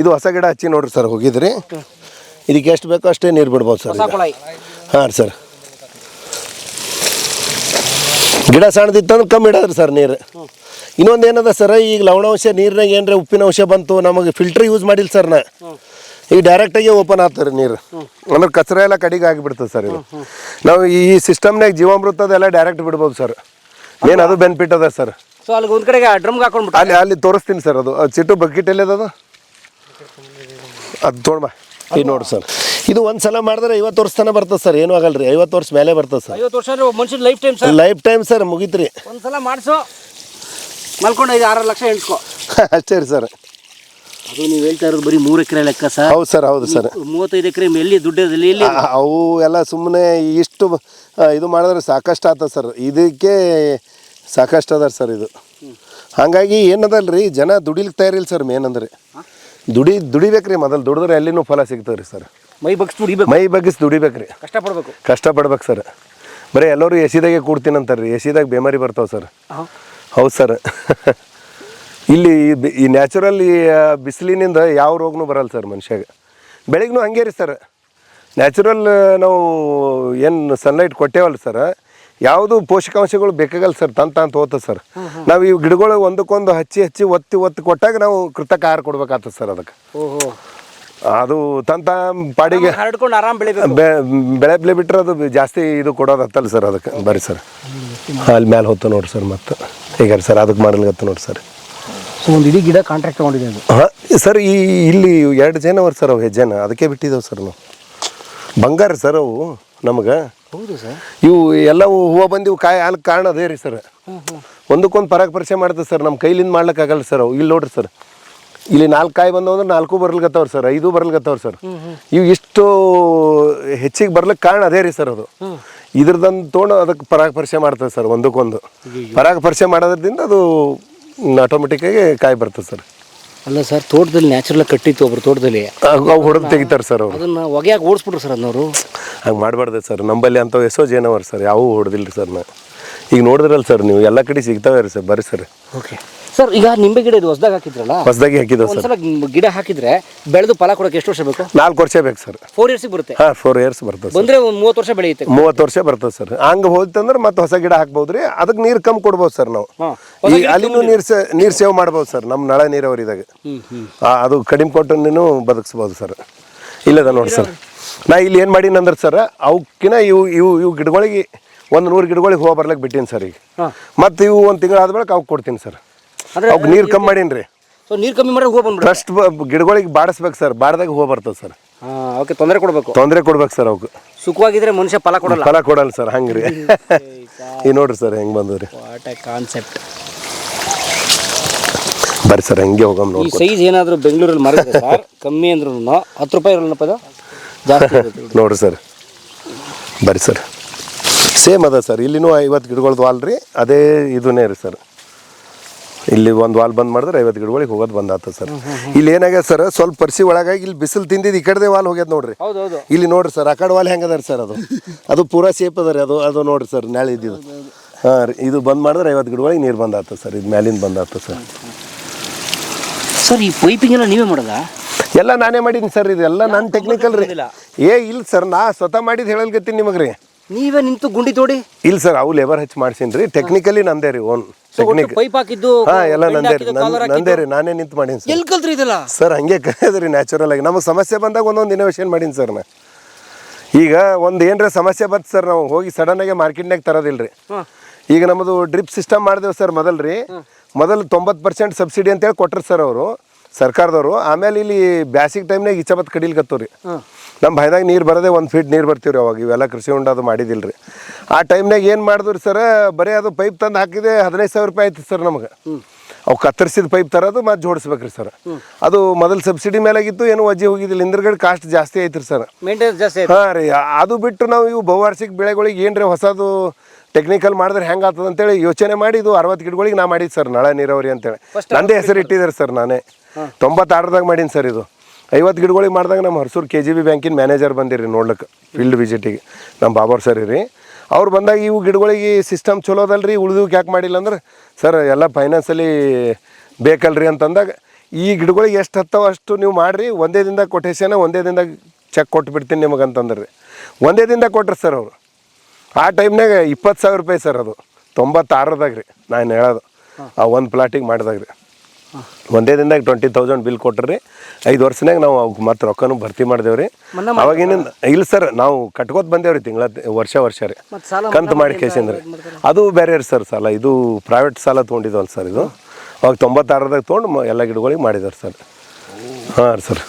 Speaker 1: ಇದು ಹೊಸ ಗಿಡ ಹಚ್ಚಿ ನೋಡ್ರಿ ಸರ್ ಹೋಗಿದ್ರಿ. ಇದಕ್ಕೆ ಎಷ್ಟು ಬೇಕೋ ಅಷ್ಟೇ ನೀರು ಬಿಡ್ಬೋದು ಸರ್ ಹಾಂ ರೀ ಸರ್. ಗಿಡ ಸಣ್ಣದಿತ್ತಂದ್ರೆ ಕಮ್ಮಿ ಇಡದ್ರಿ ಸರ್ ನೀರು. ಇನ್ನೊಂದು ಏನದ ಸರ್ ಈಗ ಲವಣಾಂಶ ನೀರಿನಾಗ ಏನರ ಉಪ್ಪಿನ ಅಂಶ ಬಂತು ನಮಗೆ ಫಿಲ್ಟರ್ ಯೂಸ್ ಮಾಡಿಲ್ಲ ಸರ್ ನಾ. ಈಗ ಡೈರೆಕ್ಟಾಗಿ ಓಪನ್ ಆಗ್ತಾರೆ ನೀರು. ಅಂದ್ರೆ ಕಚರ ಎಲ್ಲ ಕಡಿಗೆ ಆಗಿಬಿಡ್ತದೆ ಸರ್ ಇದು. ನಾವು ಈ ಸಿಸ್ಟಮ್ನಾಗ ಜೀವಾಮೃತದೆಲ್ಲ ಡೈರೆಕ್ಟ್ ಬಿಡ್ಬೋದು ಸರ್. ಏನು ಅದು ಬೆನಿಫಿಟ್ ಅದ ಸರ್?
Speaker 3: ಸೊ ಅಲ್ಲಿ ಒಂದ್ ಕಡೆಗೆ ಡ್ರಮ್ಗೆ ಹಾಕೊಂಡ್ಬಿಟ್ಟು
Speaker 1: ಅಲ್ಲಿ ಅಲ್ಲಿ ತೋರಿಸ್ತೀನಿ ಸರ್ ಅದು. ಅದು ಚಿಟ್ಟು ಬಕೆಟ್ ಎಲ್ಲಿ ಅದು ತೊಗೊಂಬ ಈ ನೋಡಿ ಸರ್. ಇದು ಒಂದು ಸಲ ಮಾಡಿದ್ರೆ ಐವತ್ತು ವರ್ಷ ತನಕ ಬರ್ತದೆ ಸರ್. ಏನು ಆಗಲ್ಲ ರೀ ಐವತ್ತು ವರ್ಷ ಮೇಲೆ ಬರ್ತದೆ ಸರ್.
Speaker 3: ಐವತ್ತು ವರ್ಷ ಮನುಷ್ಯನ life time sir.
Speaker 1: Life time sir ಮುಗೀತ್ರಿ.
Speaker 3: ಒಂದ್ಸಲ ಮಾಡಿಸು. ಮಲ್ಕೊಂಡು ಐದು ಆರು ಲಕ್ಷ ಎಣ್ಸ್ಕೊ.
Speaker 1: ಅಷ್ಟೇ ರೀ ಸರ್.
Speaker 3: ಅದು ನೀವು ಹೇಳ್ತಾ ಇರೋದು ಬರೀ ಮೂರು ಎಕರೆ ಲೆಕ್ಕ ಸರ್.
Speaker 1: ಹೌದು ಸರ್ ಹೌದು ಸರ್.
Speaker 3: ಮೂವತ್ತೈದು ಎಕರೆ ಎಲ್ಲಿ ದುಡ್ಡದಲ್ಲಿ
Speaker 1: ಇಲ್ಲಿ ಅವು ಎಲ್ಲ ಸುಮ್ಮನೆ ಇಷ್ಟು ಇದು ಮಾಡಿದ್ರೆ ಸಾಕಷ್ಟು ಆತ ಸರ್. ಇದಕ್ಕೆ ಸಾಕಷ್ಟು ಅದಾರ ಸರ್ ಇದು. ಹಾಗಾಗಿ ಏನದಲ್ಲ ರೀ ಜನ ದುಡಿಲಿಕ್ಕೆ ತಯಾರಿಲ್ಲ ಸರ್ ಮೇನ್ ಅಂದ್ರೆ. ದುಡಿ ದುಡಿಬೇಕ್ರಿ ಮೊದಲು ದುಡಿದ್ರೆ ಎಲ್ಲಿನೂ ಫಲ ಸಿಗ್ತದೆ ರೀ ಸರ್.
Speaker 3: ಮೈ ಬಗ್ಸ್ ದುಡಿಬೇಕು.
Speaker 1: ಮೈ ಬಗ್ಗಿಸಿ ದುಡಿಬೇಕ್ರಿ.
Speaker 3: ಕಷ್ಟಪಡ್ಬೇಕು.
Speaker 1: ಕಷ್ಟಪಡ್ಬೇಕು ಸರ್. ಬರೀ ಎಲ್ಲರೂ ಎಸಿದಾಗೆ ಕೂಡ್ತೀನಿ ಅಂತಾರೆ ರೀ ಎಸಿದಾಗ ಬೇಮಾರಿ ಬರ್ತಾವೆ ಸರ್. ಹೌದು ಸರ್. ಇಲ್ಲಿ ಈ ಬಿ- ಈ ನ್ಯಾಚುರಲ್ ಈ ಬಿಸಿಲಿನಿಂದ ಯಾವ ರೋಗನೂ ಬರಲ್ಲ ಸರ್ ಮನುಷ್ಯಾಗ. ಬೆಳಿಗ್ನೂ ಹಂಗೆ ರೀ ಸರ್. ನ್ಯಾಚುರಲ್ ನಾವು ಏನು ಸನ್ಲೈಟ್ ಕೊಟ್ಟೇವಲ್ಲ ಸರ್. ಯಾವುದು ಪೋಷಕಾಂಶಗಳು ಬೇಕಾಗಲ್ಲ ಸರ್ ತಂತ ಅಂತ ಹೋಗ್ತದೆ ಸರ್. ನಾವು ಈ ಗಿಡಗಳು ಒಂದಕ್ಕೊಂದು ಹಚ್ಚಿ ಹಚ್ಚಿ ಒತ್ತಿ ಒತ್ತಿ ಕೊಟ್ಟಾಗ ನಾವು ಕೃತಕ ಆಹಾರ ಕೊಡ್ಬೇಕಾಗ್ತದೆ ಸರ್ ಅದಕ್ಕೆ.
Speaker 3: ಓಹೋ.
Speaker 1: ಅದು ತಂತ ಪಾಡಿಗೆ
Speaker 3: ಹರಡ್ಕೊಂಡು ಆರಾಮ್
Speaker 1: ಬೆಳೆ ಬೆಳೆ ಬೆಳೆ ಬಿಟ್ರೆ ಅದು ಜಾಸ್ತಿ ಇದು ಕೊಡೋದು ಹತ್ತಲ್ಲ ಸರ್ ಅದಕ್ಕೆ. ಬರ್ರಿ ಸರ್. ಅಲ್ಲಿ ಮ್ಯಾಲೆ ಹೊತ್ತು ನೋಡ್ರಿ ಸರ್ ಮತ್ತೆ. ಈಗ ಸರ್ ಅದಕ್ಕೆ ಮಾಡಲ್ಗತ್ತ ನೋಡ್ರಿ ಸರ್.
Speaker 3: ಸೊ ಒಂದು ಇಡೀ ಗಿಡ ಕಾಂಟ್ರಾಕ್ಟ್ ತಗೊಂಡಿದೆ ಅದು.
Speaker 1: ಹಾಂ ಸರ್ ಈ ಇಲ್ಲಿ ಎರಡು ಜನ ಅವ್ರು ಸರ್ ಅವು ಹೆಜ್ಜೆನ. ಅದಕ್ಕೆ ಬಿಟ್ಟಿದ್ದೇವೆ ಸರ್ ನಾವು. ಬಂಗಾರ ಸರ್ ಅವು. ನಮಗೆ?
Speaker 3: ಹೌದು ಸರ್.
Speaker 1: ಇವು ಎಲ್ಲವೂ ಹೂವು ಬಂದಿವು ಕಾಯಿ ಅಲ್ಲಿ ಕಾರಣ ಅದೇ ರೀ ಸರ್. ಒಂದಕ್ಕೊಂದು ಪರಾಗ ಪರಿಚಯ ಮಾಡ್ತದೆ ಸರ್ ನಮ್ಮ ಕೈಲಿಂದ ಮಾಡ್ಲಿಕ್ಕಾಗಲ್ಲ ಸರ್ ಅವು. ಇಲ್ಲಿ ನೋಡ್ರಿ ಸರ್. ಇಲ್ಲಿ ನಾಲ್ಕು ಕಾಯಿ ಬಂದವು ಅಂದ್ರೆ ನಾಲ್ಕು ಬರ್ಲಿಕ್ಕತ್ತವ್ರು ಸರ್ ಐದು ಬರ್ಲಿಕ್ಕತ್ತವ್ರು ಸರ್. ಇವು ಇಷ್ಟು ಹೆಚ್ಚಿಗೆ ಬರ್ಲಿಕ್ಕೆ ಕಾರಣ ಅದೇ ರೀ ಸರ್ ಅದು. ಇದ್ರದಂದು ತೊಗೊಂಡು ಅದಕ್ಕೆ ಪರಾಗ ಪರಿಚಯ ಮಾಡ್ತದೆ ಸರ್ ಒಂದಕ್ಕೊಂದು. ಪರಾಗ ಪರಿಚಯ ಮಾಡೋದ್ರಿಂದ ಅದು ಆಟೋಮೆಟಿಕ್ಕಾಗಿ ಕಾಯಿ ಬರ್ತದೆ ಸರ್.
Speaker 3: ಅಲ್ಲ ಸರ್ ತೋಟದಲ್ಲಿ ನ್ಯಾಚುರಲ್ ಕಟ್ಟಿತ್ತು ಒಬ್ರು ತೋಟದಲ್ಲಿ.
Speaker 1: ಹೊಡೆದು ತೆಗಿತಾರೆ ಸರ್ ಅವರು.
Speaker 3: ಅದನ್ನ ಹೊಗೆಯಾಗಿ ಓಡಿಸ್ಬಿಟ್ರು ಸರ್ ಅನ್ನೋರು
Speaker 1: ಹಂಗೆ ಮಾಡಬಾರ್ದು ಸರ್. ನಂಬಲ್ಲಿ ಅಂತ ಎಷ್ಟೋ ಜನವರ್ ಸರ್ ಯಾವೂ ಹೊಡೆದಿಲ್ಲ ಸರ್ ನಾ. ಈಗ ನೋಡಿದ್ರಲ್ಲ ಸರ್ ನೀವು ಎಲ್ಲ ಕಡೆ ಸಿಗ್ತಾವೆ ರೀ ಸರ್ ಬರ್ರಿ ಸರ್.
Speaker 3: ಓಕೆ ಸರ್ ಈಗ ನಿಂಬೆ ಗಿಡ ಇದು ಹೊಸದಾಗಿ ಹಾಕಿದ್ರಲ್ಲ?
Speaker 1: ಹೊಸದಾಗಿ ಹಾಕಿದ್ರು ಸರ್
Speaker 3: ಒಂದ್ಸಲ ಗಿಡ ಹಾಕಿದ್ರೆ ಬೆಳೆದು ಫಲ ಕೊಡೋಕೆ ಎಷ್ಟು ವರ್ಷ ಬೇಕು?
Speaker 1: ನಾಲ್ಕು ವರ್ಷ ಬೇಕು ಸರ್
Speaker 3: ಫೋರ್ ಇಯರ್ಸ್ ಬರುತ್ತೆ?
Speaker 1: ಹಾಂ ಫೋರ್ ಇಯರ್ಸ್ ಬರ್ತದೆ ಸರ್
Speaker 3: ಬಂದ್ರೆ ಒಂದು ಮೂವತ್ತು ವರ್ಷ ಬೆಳೆಯುತ್ತೆ.
Speaker 1: ಮೂವತ್ತು ವರ್ಷ ಬರ್ತದೆ ಸರ್ ಹಂಗೆ ಹೋಯ್ತಂದ್ರೆ ಮತ್ತೆ ಹೊಸ ಗಿಡ ಹಾಕ್ಬೋದು ರೀ. ಅದಕ್ಕೆ ನೀರು ಕಮ್ಮಿ ಕೊಡ್ಬೋದು ಸರ್ ನಾವು.
Speaker 3: ಹಾ.
Speaker 1: ಈ ಅಲ್ಲಿನೂ ನೀರು ಸೇ ನೀರು ಸೇವ್ ಮಾಡ್ಬೋದು ಸರ್ ನಮ್ಮ ನಳ ನೀರಾವರಿದಾಗ. ಆ, ಅದು ಕಡಿಮೆ ಕೊಟ್ಟು ಬದುಕಿಸ್ಬೋದು ಸರ್ ಇಲ್ಲದ ನೋಡಿ ಸರ್ ನಾ ಇಲ್ಲಿ ಏನು ಮಾಡೀನಿ ಅಂದ್ರೆ ಸರ್ ಅವಕ್ಕಿನ ಇವು ಇವು ಇವು ಗಿಡಗಳಿಗೆ ಒಂದು ನೂರು ಗಿಡಗಳಿಗೆ ಹೂವು ಬರ್ಲಿಕ್ಕೆ ಬಿಟ್ಟೀನಿ ಸರ್ ಈಗ.
Speaker 3: ಮತ್ತೆ
Speaker 1: ಮತ್ತು ಇವು ಒಂದು ತಿಂಗಳು ಆದ್ಮೇಲೆ ಅವ್ಕೆ ಕೊಡ್ತೀನಿ ಸರ್ ಅವ್ಕೆ ನೀರು ಕಮ್ಮಿ ಮಾಡೀನಿ
Speaker 3: ಸೊ ನೀರು ಕಮ್ಮಿ ಮಾಡಿ ಹೂವು ಬಂದ್ಬಿಡುತ್ತೆ
Speaker 1: ಟ್ರಸ್ಟ್ ಗಿಡಗಳಿಗೆ ಬಾಡಿಸ್ಬೇಕು ಸರ್ ಬಾಡ್ದಾಗ ಹೂವು ಬರ್ತದೆ ಸರ್.
Speaker 3: ಹಾಂ ಓಕೆ ತೊಂದರೆ ಕೊಡಬೇಕು.
Speaker 1: ತೊಂದರೆ ಕೊಡ್ಬೇಕು ಸರ್ ಅವ್ಕೆ.
Speaker 3: ಸುಖವಾಗಿದ್ರೆ ಮನುಷ್ಯ ಫಲ ಕೊಡಲ್ಲ.
Speaker 1: ಫಲ ಕೊಡಲ್ಲ ಸರ್ ಹಂಗೆ ರೀ ಈಗ ನೋಡ್ರಿ ಸರ್ ಹೆಂಗೆ ಬಂದವು ರೀ
Speaker 3: ವಾಟ್ ಎ ಕಾನ್ಸೆಪ್ಟ್
Speaker 1: ಬರ್ರಿ ಸರ್ ಹಂಗೆ ಹೋಗಮ್
Speaker 3: ಈ
Speaker 1: ನೋಡಿ
Speaker 3: ಸೈಜ್ ಏನಾದರೂ ಬೆಂಗಳೂರಲ್ಲಿ ಮಾರಿದ್ರೆ ಸರ್ ಕಮ್ಮಿ ಅಂದ್ರೂ ಹತ್ತು ರೂಪಾಯಿ ಇರಲ್ಲಪ್ಪ ಇದು? ಜಾಸ್ತಿ ಇರುತ್ತೆ.
Speaker 1: ನೋಡ್ರಿ ಸರ್. ಬರ್ರಿ ಸರ್. ಸೇಮ್ ಅದ ಸರ್ ಇಲ್ಲಿನೂ ಐವತ್ತು ಗಿಡಗಳ್ದು ಅಲ್ರಿ ಅದೇ ಇದನ್ನೇ ರೀ ಸರ್. ಇಲ್ಲಿ ಒಂದು ವಾಲ್ ಬಂದ್ ಮಾಡಿದ್ರೆ ಐವತ್ತು ಗಿಡಗಳಿಗೆ ಹೋಗೋದು ಬಂದ್ ಸರ್. ಇಲ್ಲಿ ಏನಾಗ್ಯದ ಸರ್ ಸ್ವಲ್ಪ ಪರಿಸಿ ಒಳಗಾಗಿ ಇಲ್ಲಿ ಬಿಸಿಲು ತಿಂದಿದ್ದು ಈ ಕಡೆದೇ ವಾಲ್ ಹೋಗ್ಯದ ನೋಡ್ರಿ. ಇಲ್ಲಿ ನೋಡ್ರಿ ಸರ್ ಆ ಕಡೆ ವಾಲ್ ಹೆಂಗದ ಸರ್ ಅದು? ಅದು ಪೂರಾ ಸೇಫ್ ಅದ ರೀ ಅದು ಅದು ನೋಡ್ರಿ ಸರ್ ನಾಳೆ ಇದ್ದಿದ್ದು. ಹಾಂ ರೀ ಇದು ಬಂದ್ ಮಾಡಿದ್ರೆ ಐವತ್ತು ಗಿಡಗಳಿಗೆ ನೀರು ಬಂದ್ ಸರ್ ಇದು ಮ್ಯಾಲಿಂದ ಬಂದ್ ಸರ್.
Speaker 3: ಸರ್ ಈ ಪೈಪಿಂಗ್ ಎಲ್ಲ ನೀವೇ ಮಾಡೋದಾ?
Speaker 1: ಎಲ್ಲ ನಾನೇ ಮಾಡೀನಿ ಸರ್ ಇದೆಲ್ಲ ನನ್ನ ಟೆಕ್ನಿಕಲ್ ರೀ. ಏ ಇಲ್ಲ ಸರ್ ನಾ ಸ್ವತಃ ಮಾಡಿದ್ದು ಹೇಳಲ್ಗತ್ತೀನಿ ನಿಮಗೆ ರೀ
Speaker 3: ನೀವೇ ನಿಂತು ಗುಂಡಿ ತೋಡಿ.
Speaker 1: ಇಲ್ಲ ಸರ್ ಅವು ಲೇಬರ್ ಹಚ್ಚಿ ಮಾಡ್ಸೀನಿ ರೀ ಟೆಕ್ನಿಕಲಿ ನಂದೇ ರೀ ಓನ್ ಟೆಕ್ನಿಕ್
Speaker 3: ಪೈಪ್ ಹಾಕಿದ್ದು
Speaker 1: ಹಾಂ ಎಲ್ಲ ನಂದೇ ರೀ ನಂದೇ ರೀ ನಾನೇ ನಿಂತು ಮಾಡೀನಿ ಸರ್.
Speaker 3: ಎಲ್ಲಿ ಕಲ್ತ್ರಿ ಇದೆಲ್ಲ?
Speaker 1: ಸರ್ ಹಂಗೆ ಕರೆಯೋದು ರೀ ನ್ಯಾಚುರಲ್ ಆಗಿ. ನಮಗೆ ಸಮಸ್ಯೆ ಬಂದಾಗ ಒಂದೊಂದು ಇನೋವೇಷನ್ ಮಾಡೀನಿ ಸರ್ ನಾ. ಈಗ ಒಂದು ಏನರ ಸಮಸ್ಯೆ ಬಂತು ಸರ್ ನಾವು ಹೋಗಿ ಸಡನ್ನಾಗೆ ಮಾರ್ಕೆಟ್ನಾಗ ತರೋದಿಲ್ಲ ರೀ ಈಗ ನಮ್ಮದು ಡ್ರಿಪ್ ಸಿಸ್ಟಮ್ ಮಾಡಿದೆವು ಸರ್ ಮೊದಲು ರೀ ಮೊದಲು ತೊಂಬತ್ತು ಪರ್ಸೆಂಟ್ ಸಬ್ಸಿಡಿ ಅಂತೇಳಿ ಕೊಟ್ಟರು ಸರ್ ಅವರು. ಸರ್ಕಾರದವರು ಆಮೇಲೆ ಇಲ್ಲಿ ಬ್ಯಾಸಿಗೆ ಟೈಮ್ನಾಗ ಕಡಿಲ್ಕತ್ತವು ರೀ ನಮ್ಮ ಭಯದಾಗ ನೀರು ಬರದೆ ಒಂದು ಫೀಟ್ ನೀರು ಬರ್ತೀವಿ ರೀ ಅವಾಗ ಇವೆಲ್ಲ ಕೃಷಿ ಹೊಂಡ ಅದು ಮಾಡಿದಿಲ್ಲ ರೀ ಆ ಟೈಮ್ನಾಗ ಏನು ಮಾಡಿದ್ರಿ ಸರ್ ಬರೀ ಅದು ಪೈಪ್ ತಂದು ಹಾಕಿದೆ ಹದಿನೈದು ಸಾವಿರ ರೂಪಾಯಿ ಆಯ್ತು ಸರ್ ನಮಗೆ. ಅವು ಕತ್ತರಿಸಿದ ಪೈಪ್ ತರೋದು ಮತ್ತೆ ಜೋಡಿಸ್ಬೇಕ್ರಿ ಸರ್ ಅದು ಮೊದಲು ಸಬ್ಸಿಡಿ ಮೇಲಾಗಿತ್ತು ಏನು ವಜ್ಜೆ ಹೋಗಿದ್ದಿಲ್ಲ ಹಿಂದ್ರಗಡೆ ಕಾಸ್ಟ್ ಜಾಸ್ತಿ ಐತ್ರಿ ಸರ್
Speaker 3: ಜಾಸ್ತಿ
Speaker 1: ಹಾಂ ರೀ ಅದು ಬಿಟ್ಟು ನಾವು ಇವು ಬಹುವಾರ್ಷಿಕ ಬೆಳೆಗಳಿಗೆ ಏನ್ರಿ ಹೊಸದು ಟೆಕ್ನಿಕಲ್ ಮಾಡಿದ್ರೆ ಹೆಂಗೆ ಆಗ್ತದೆ ಅಂತೇಳಿ ಯೋಚನೆ ಮಾಡಿ ಇದು ಅರವತ್ತು ಗಿಡಗಳಿಗೆ ನಾ ಮಾಡಿದ್ದು ಸರ್ ನಳ ನೀರಾವರಿ ಅಂತೇಳಿ. ನಂದೇ ಹೆಸರು ಇಟ್ಟಿದ್ದಾರೆ ಸರ್ ನಾನೇ. ತೊಂಬತ್ತಾರದಾಗ ಮಾಡೀನಿ ಸರ್ ಇದು. ಐವತ್ತು ಗಿಡಗಳಿಗೆ ಮಾಡಿದಾಗ ನಮ್ಮ ಹರ್ಸೂರು ಕೆ ಜಿ ಬಿ ಬ್ಯಾಂಕಿನ ಮ್ಯಾನೇಜರ್ ಬಂದಿರಿ ನೋಡ್ಲಿಕ್ಕೆ ಫೀಲ್ಡ್ ವಿಸಿಟಿಗೆ ನಮ್ಮ ಬಾಬರ್ ಸರ್ ರೀ ಅವ್ರು ಬಂದಾಗ ಇವು ಗಿಡಗಳಿಗೆ ಸಿಸ್ಟಮ್ ಚಲೋ ಅದಲ್ರಿ ಉಳಿದಕ್ಕೆ ಯಾಕೆ ಮಾಡಿಲ್ಲ ಅಂದ್ರೆ, ಸರ್, ಎಲ್ಲ ಫೈನಾನ್ಸಲ್ಲಿ ಬೇಕಲ್ರಿ ಅಂತಂದಾಗ, ಈ ಗಿಡಗಳಿಗೆ ಎಷ್ಟು ಹತ್ತವ ಅಷ್ಟು ನೀವು ಮಾಡಿರಿ, ಒಂದೇ ದಿನದಾಗ ಕೊಟೇಶನ ಒಂದೇ ದಿನದಾಗ ಚೆಕ್ ಕೊಟ್ಟು ಬಿಡ್ತೀನಿ ನಿಮಗೆ ಅಂತಂದ್ರಿ. ಒಂದೇ ದಿನದಾಗ ಕೊಟ್ರಿ ಸರ್ ಅವರು. ಆ ಟೈಮ್ನಾಗ ಇಪ್ಪತ್ತು ಸಾವಿರ ರೂಪಾಯಿ ಸರ್ ಅದು. ತೊಂಬತ್ತಾರದಾಗ ರೀ ನಾನು ಹೇಳೋದು. ಆ ಒಂದು ಪ್ಲಾಟಿಗೆ ಮಾಡಿದಾಗ ರೀ ಒಂದೇ ದಿನದಾಗ ಟ್ವೆಂಟಿ ತೌಸಂಡ್ ಬಿಲ್ ಕೊಟ್ರಿ. ಐದು ವರ್ಷನಾಗ ನಾವು ಅವ್ಕೆ ಮತ್ತೆ ರೊಕ್ಕನೂ ಭರ್ತಿ ಮಾಡಿದೇವ್ರಿ. ಅವಾಗಿನಿಂದ ಇಲ್ಲ ಸರ್ ನಾವು ಕಟ್ಕೋತ ಬಂದೇವ್ರಿ ತಿಂಗಳ ವರ್ಷ ವರ್ಷ ರೀ. ಕಂತು ಮಾಡಿ ಕೇಸಂದ್ರಿ. ಅದು ಬೇರೆ ರೀ ಸರ್ ಸಾಲ ಇದು ಪ್ರೈವೇಟ್ ಸಾಲ ತೊಗೊಂಡಿದ್ವಲ್ಲ ಸರ್ ಇದು. ಅವಾಗ ತೊಂಬತ್ತಾರದಾಗ ತೊಗೊಂಡು ಎಲ್ಲ ಗಿಡಗಳಿಗೆ ಮಾಡಿದಾರೆ ಸರ್. ಹಾಂ ಸರ್.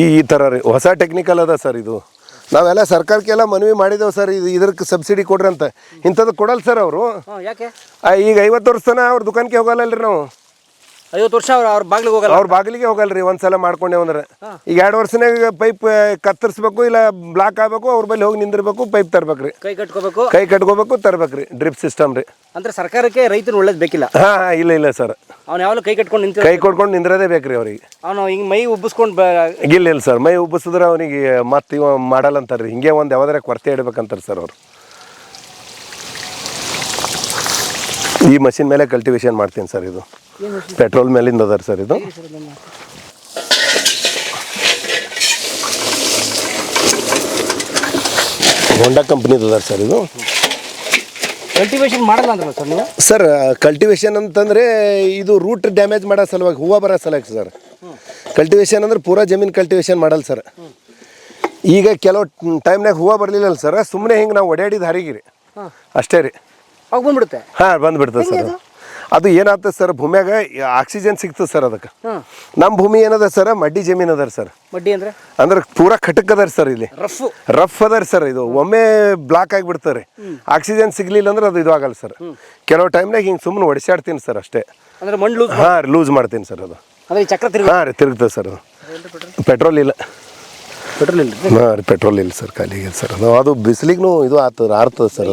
Speaker 1: ಈ ಈ ಥರ ರೀ ಹೊಸ ಟೆಕ್ನಿಕಲ್ ಅದ ಸರ್ ಇದು. ನಾವೆಲ್ಲ ಸರ್ಕಾರಕ್ಕೆಲ್ಲ ಮನವಿ ಮಾಡಿದ್ದೇವೆ ಸರ್ ಇದು ಇದಕ್ಕೆ ಸಬ್ಸಿಡಿ ಕೊಡ್ರಿ ಅಂತ. ಇಂಥದ್ದು ಕೊಡಲ್ಲ ಸರ್ ಅವರು. ಈಗ ಐವತ್ತು ವರ್ಷ ತನಕ ಅವ್ರ ದುಕಾನ್ಗೆ ರೀ ನಾವು.
Speaker 3: ಐವತ್ತು ವರ್ಷ ಅವ್ರ ಅವ್ರ ಬಾಗ್ಲಿಗೆ ಹೋಗಲ್ಲ.
Speaker 1: ಅವ್ರ ಬಾಗಿಲಿಗೆ ಹೋಗಲ್ರಿ ಒಂದ್ಸಲ ಮಾಡ್ಕೊಂಡೆ ಅಂದ್ರೆ. ಈಗ ಎರಡು ವರ್ಷನಾಗ ಪೈಪ್ ಕತ್ತರಿಸ್ಬೇಕು ಇಲ್ಲ ಬ್ಲಾಕ್ ಆಗ್ಬೇಕು ಅವ್ರ ಬಲ್ಲಿ ಹೋಗಿ ನಿಂದಿರ್ಬೇಕು ಪೈಪ್ ತರ್ಬೇಕ್ರಿ.
Speaker 3: ಕೈ ಕಟ್ಕೋಬೇಕು?
Speaker 1: ಕೈ ಕಟ್ಕೋಬೇಕು ತರ್ಬೇಕ್ರಿ ಡ್ರಿಪ್ ಸಿಸ್ಟಮ್ ರೀ.
Speaker 3: ಅಂದ್ರೆ ಸರ್ಕಾರಕ್ಕೆ ರೈತರು ಒಳ್ಳೇದು ಬೇಕಿಲ್ಲ?
Speaker 1: ಹಾ ಹಾ, ಇಲ್ಲ ಇಲ್ಲ ಸರ್.
Speaker 3: ಅವ್ನು ಯಾವಾಗಲೂ ಕೈ ಕಟ್ಕೊಂಡು ನಿಂತ
Speaker 1: ಕೈ ಕೊಡ್ಕೊಂಡು ನಿಂದ್ರದೇ ಬೇಕ್ರಿ ಅವ್ರಿಗೆ.
Speaker 3: ಅವನು ಹಿಂಗೆ ಮೈ ಉಬ್ಬಿಸ್ಕೊಂಡು
Speaker 1: ಇಲ್ಲ ಇಲ್ಲ ಸರ್ ಮೈ ಉಬ್ಬಿಸಿದ್ರೆ ಅವನಿಗೆ ಮತ್ತೆ ಇವ ಮಾಡಲ್ಲ ಅಂತಾರ್ರಿ. ಹಿಂಗೆ ಒಂದು ಯಾವ್ದಾರ ಕೊರತೆ ಇಡ್ಬೇಕಂತಾರೆ ಸರ್ ಅವರು. ಈ ಮಷಿನ್ ಮೇಲೆ ಕಲ್ಟಿವೇಶನ್ ಮಾಡ್ತೀನಿ ಸರ್ ಇದು. ಪೆಟ್ರೋಲ್ ಮೇಲಿಂದ ಅದಾರ ಸರ್ ಇದು. ಹೋಂಡಾ ಕಂಪ್ನಿದು ಅದಾರ ಸರ್ ಇದು.
Speaker 3: ಕಲ್ಟಿವೇಶನ್ ಮಾಡಲ್ಲ ಅಂದ್ರಲ್ಲ ಸರ್ ನೀವು?
Speaker 1: ಸರ್ ಕಲ್ಟಿವೇಶನ್ ಅಂತಂದರೆ ಇದು ರೂಟ್ ಡ್ಯಾಮೇಜ್ ಮಾಡೋ ಸಲುವಾಗಿ ಹೂವು ಬರೋ ಸಲುವಾಗಿ ಸರ್. ಕಲ್ಟಿವೇಶನ್ ಅಂದ್ರೆ ಪೂರಾ ಜಮೀನು ಕಲ್ಟಿವೇಶನ್ ಮಾಡಲ್ಲ ಸರ್. ಈಗ ಕೆಲವು ಟೈಮ್ನಾಗ ಹೂವು ಬರಲಿಲ್ಲ ಸರ್ ಸುಮ್ಮನೆ ಹಿಂಗೆ ನಾವು ಒಡ್ಯಾಡಿದ ಹರಿಗಿರಿ. ಅಷ್ಟೇ ರೀ.
Speaker 3: ಅವಾಗ ಬಂದ್ಬಿಡುತ್ತೆ?
Speaker 1: ಹಾಂ ಬಂದ್ಬಿಡ್ತದೆ ಸರ್. ಅದು. ಏನಾಗ್ತದೆ ಸರ್ ಭೂಮ್ಯಾಗ ಆಕ್ಸಿಜನ್ ಸಿಗ್ತದೆ ಸರ್ ಅದಕ್ಕೆ. ನಮ್ಮ ಭೂಮಿ ಏನದ ಸರ್ ಮಡ್ಡಿ ಜಮೀನು ಅದರ ಸರ್.
Speaker 3: ಮಡ್ಡಿ ಅಂದ್ರೆ?
Speaker 1: ಅಂದ್ರೆ ಪೂರಾ ಖಟಕ್ ಅದಾರ ಸರ್ ಇಲ್ಲಿ.
Speaker 3: ರಫ್.
Speaker 1: ರಫ್ ಅದರ ಸರ್ ಇದು. ಒಮ್ಮೆ ಬ್ಲಾಕ್ ಆಗಿಬಿಡ್ತಾರೆ ಆಕ್ಸಿಜನ್ ಸಿಗ್ಲಿಲ್ಲ ಅಂದ್ರೆ ಅದು ಇದು ಆಗಲ್ಲ ಸರ್ ಕೆಲವು ಟೈಮ್ನಾಗ ಹಿಂಗೆ ಸುಮ್ಮನೆ ಒಡಿಸಾಡ್ತೀನಿ ಸರ್ ಅಷ್ಟೇ.
Speaker 3: ಅಂದ್ರೆ ಮಣ್ಣು ಲೂಸ್
Speaker 1: ಹಾಂ ರೀ ಲೂಸ್ ಮಾಡ್ತೀನಿ ಸರ್ ಅದು.
Speaker 3: ಅಂದ್ರೆ ಚಕ್ರ ತಿರುಗಿ
Speaker 1: ಹಾಂ ರೀ ತಿರುಗ್ತದೆ ಸರ್ ಅದು. ಪೆಟ್ರೋಲ್ ಇಲ್ಲ.
Speaker 3: ಪೆಟ್ರೋಲ್ ಇಲ್ಲ
Speaker 1: ಹಾಂ ರೀ ಪೆಟ್ರೋಲ್ ಇಲ್ಲ ಸರ್ ಖಾಲಿ ಇಲ್ಲ ಸರ್ ಅದು. ಅದು ಬಿಸಿಲಿಗೂ ಇದು ಆಗ್ತದೆ ಆರ್ತದೆ ಸರ್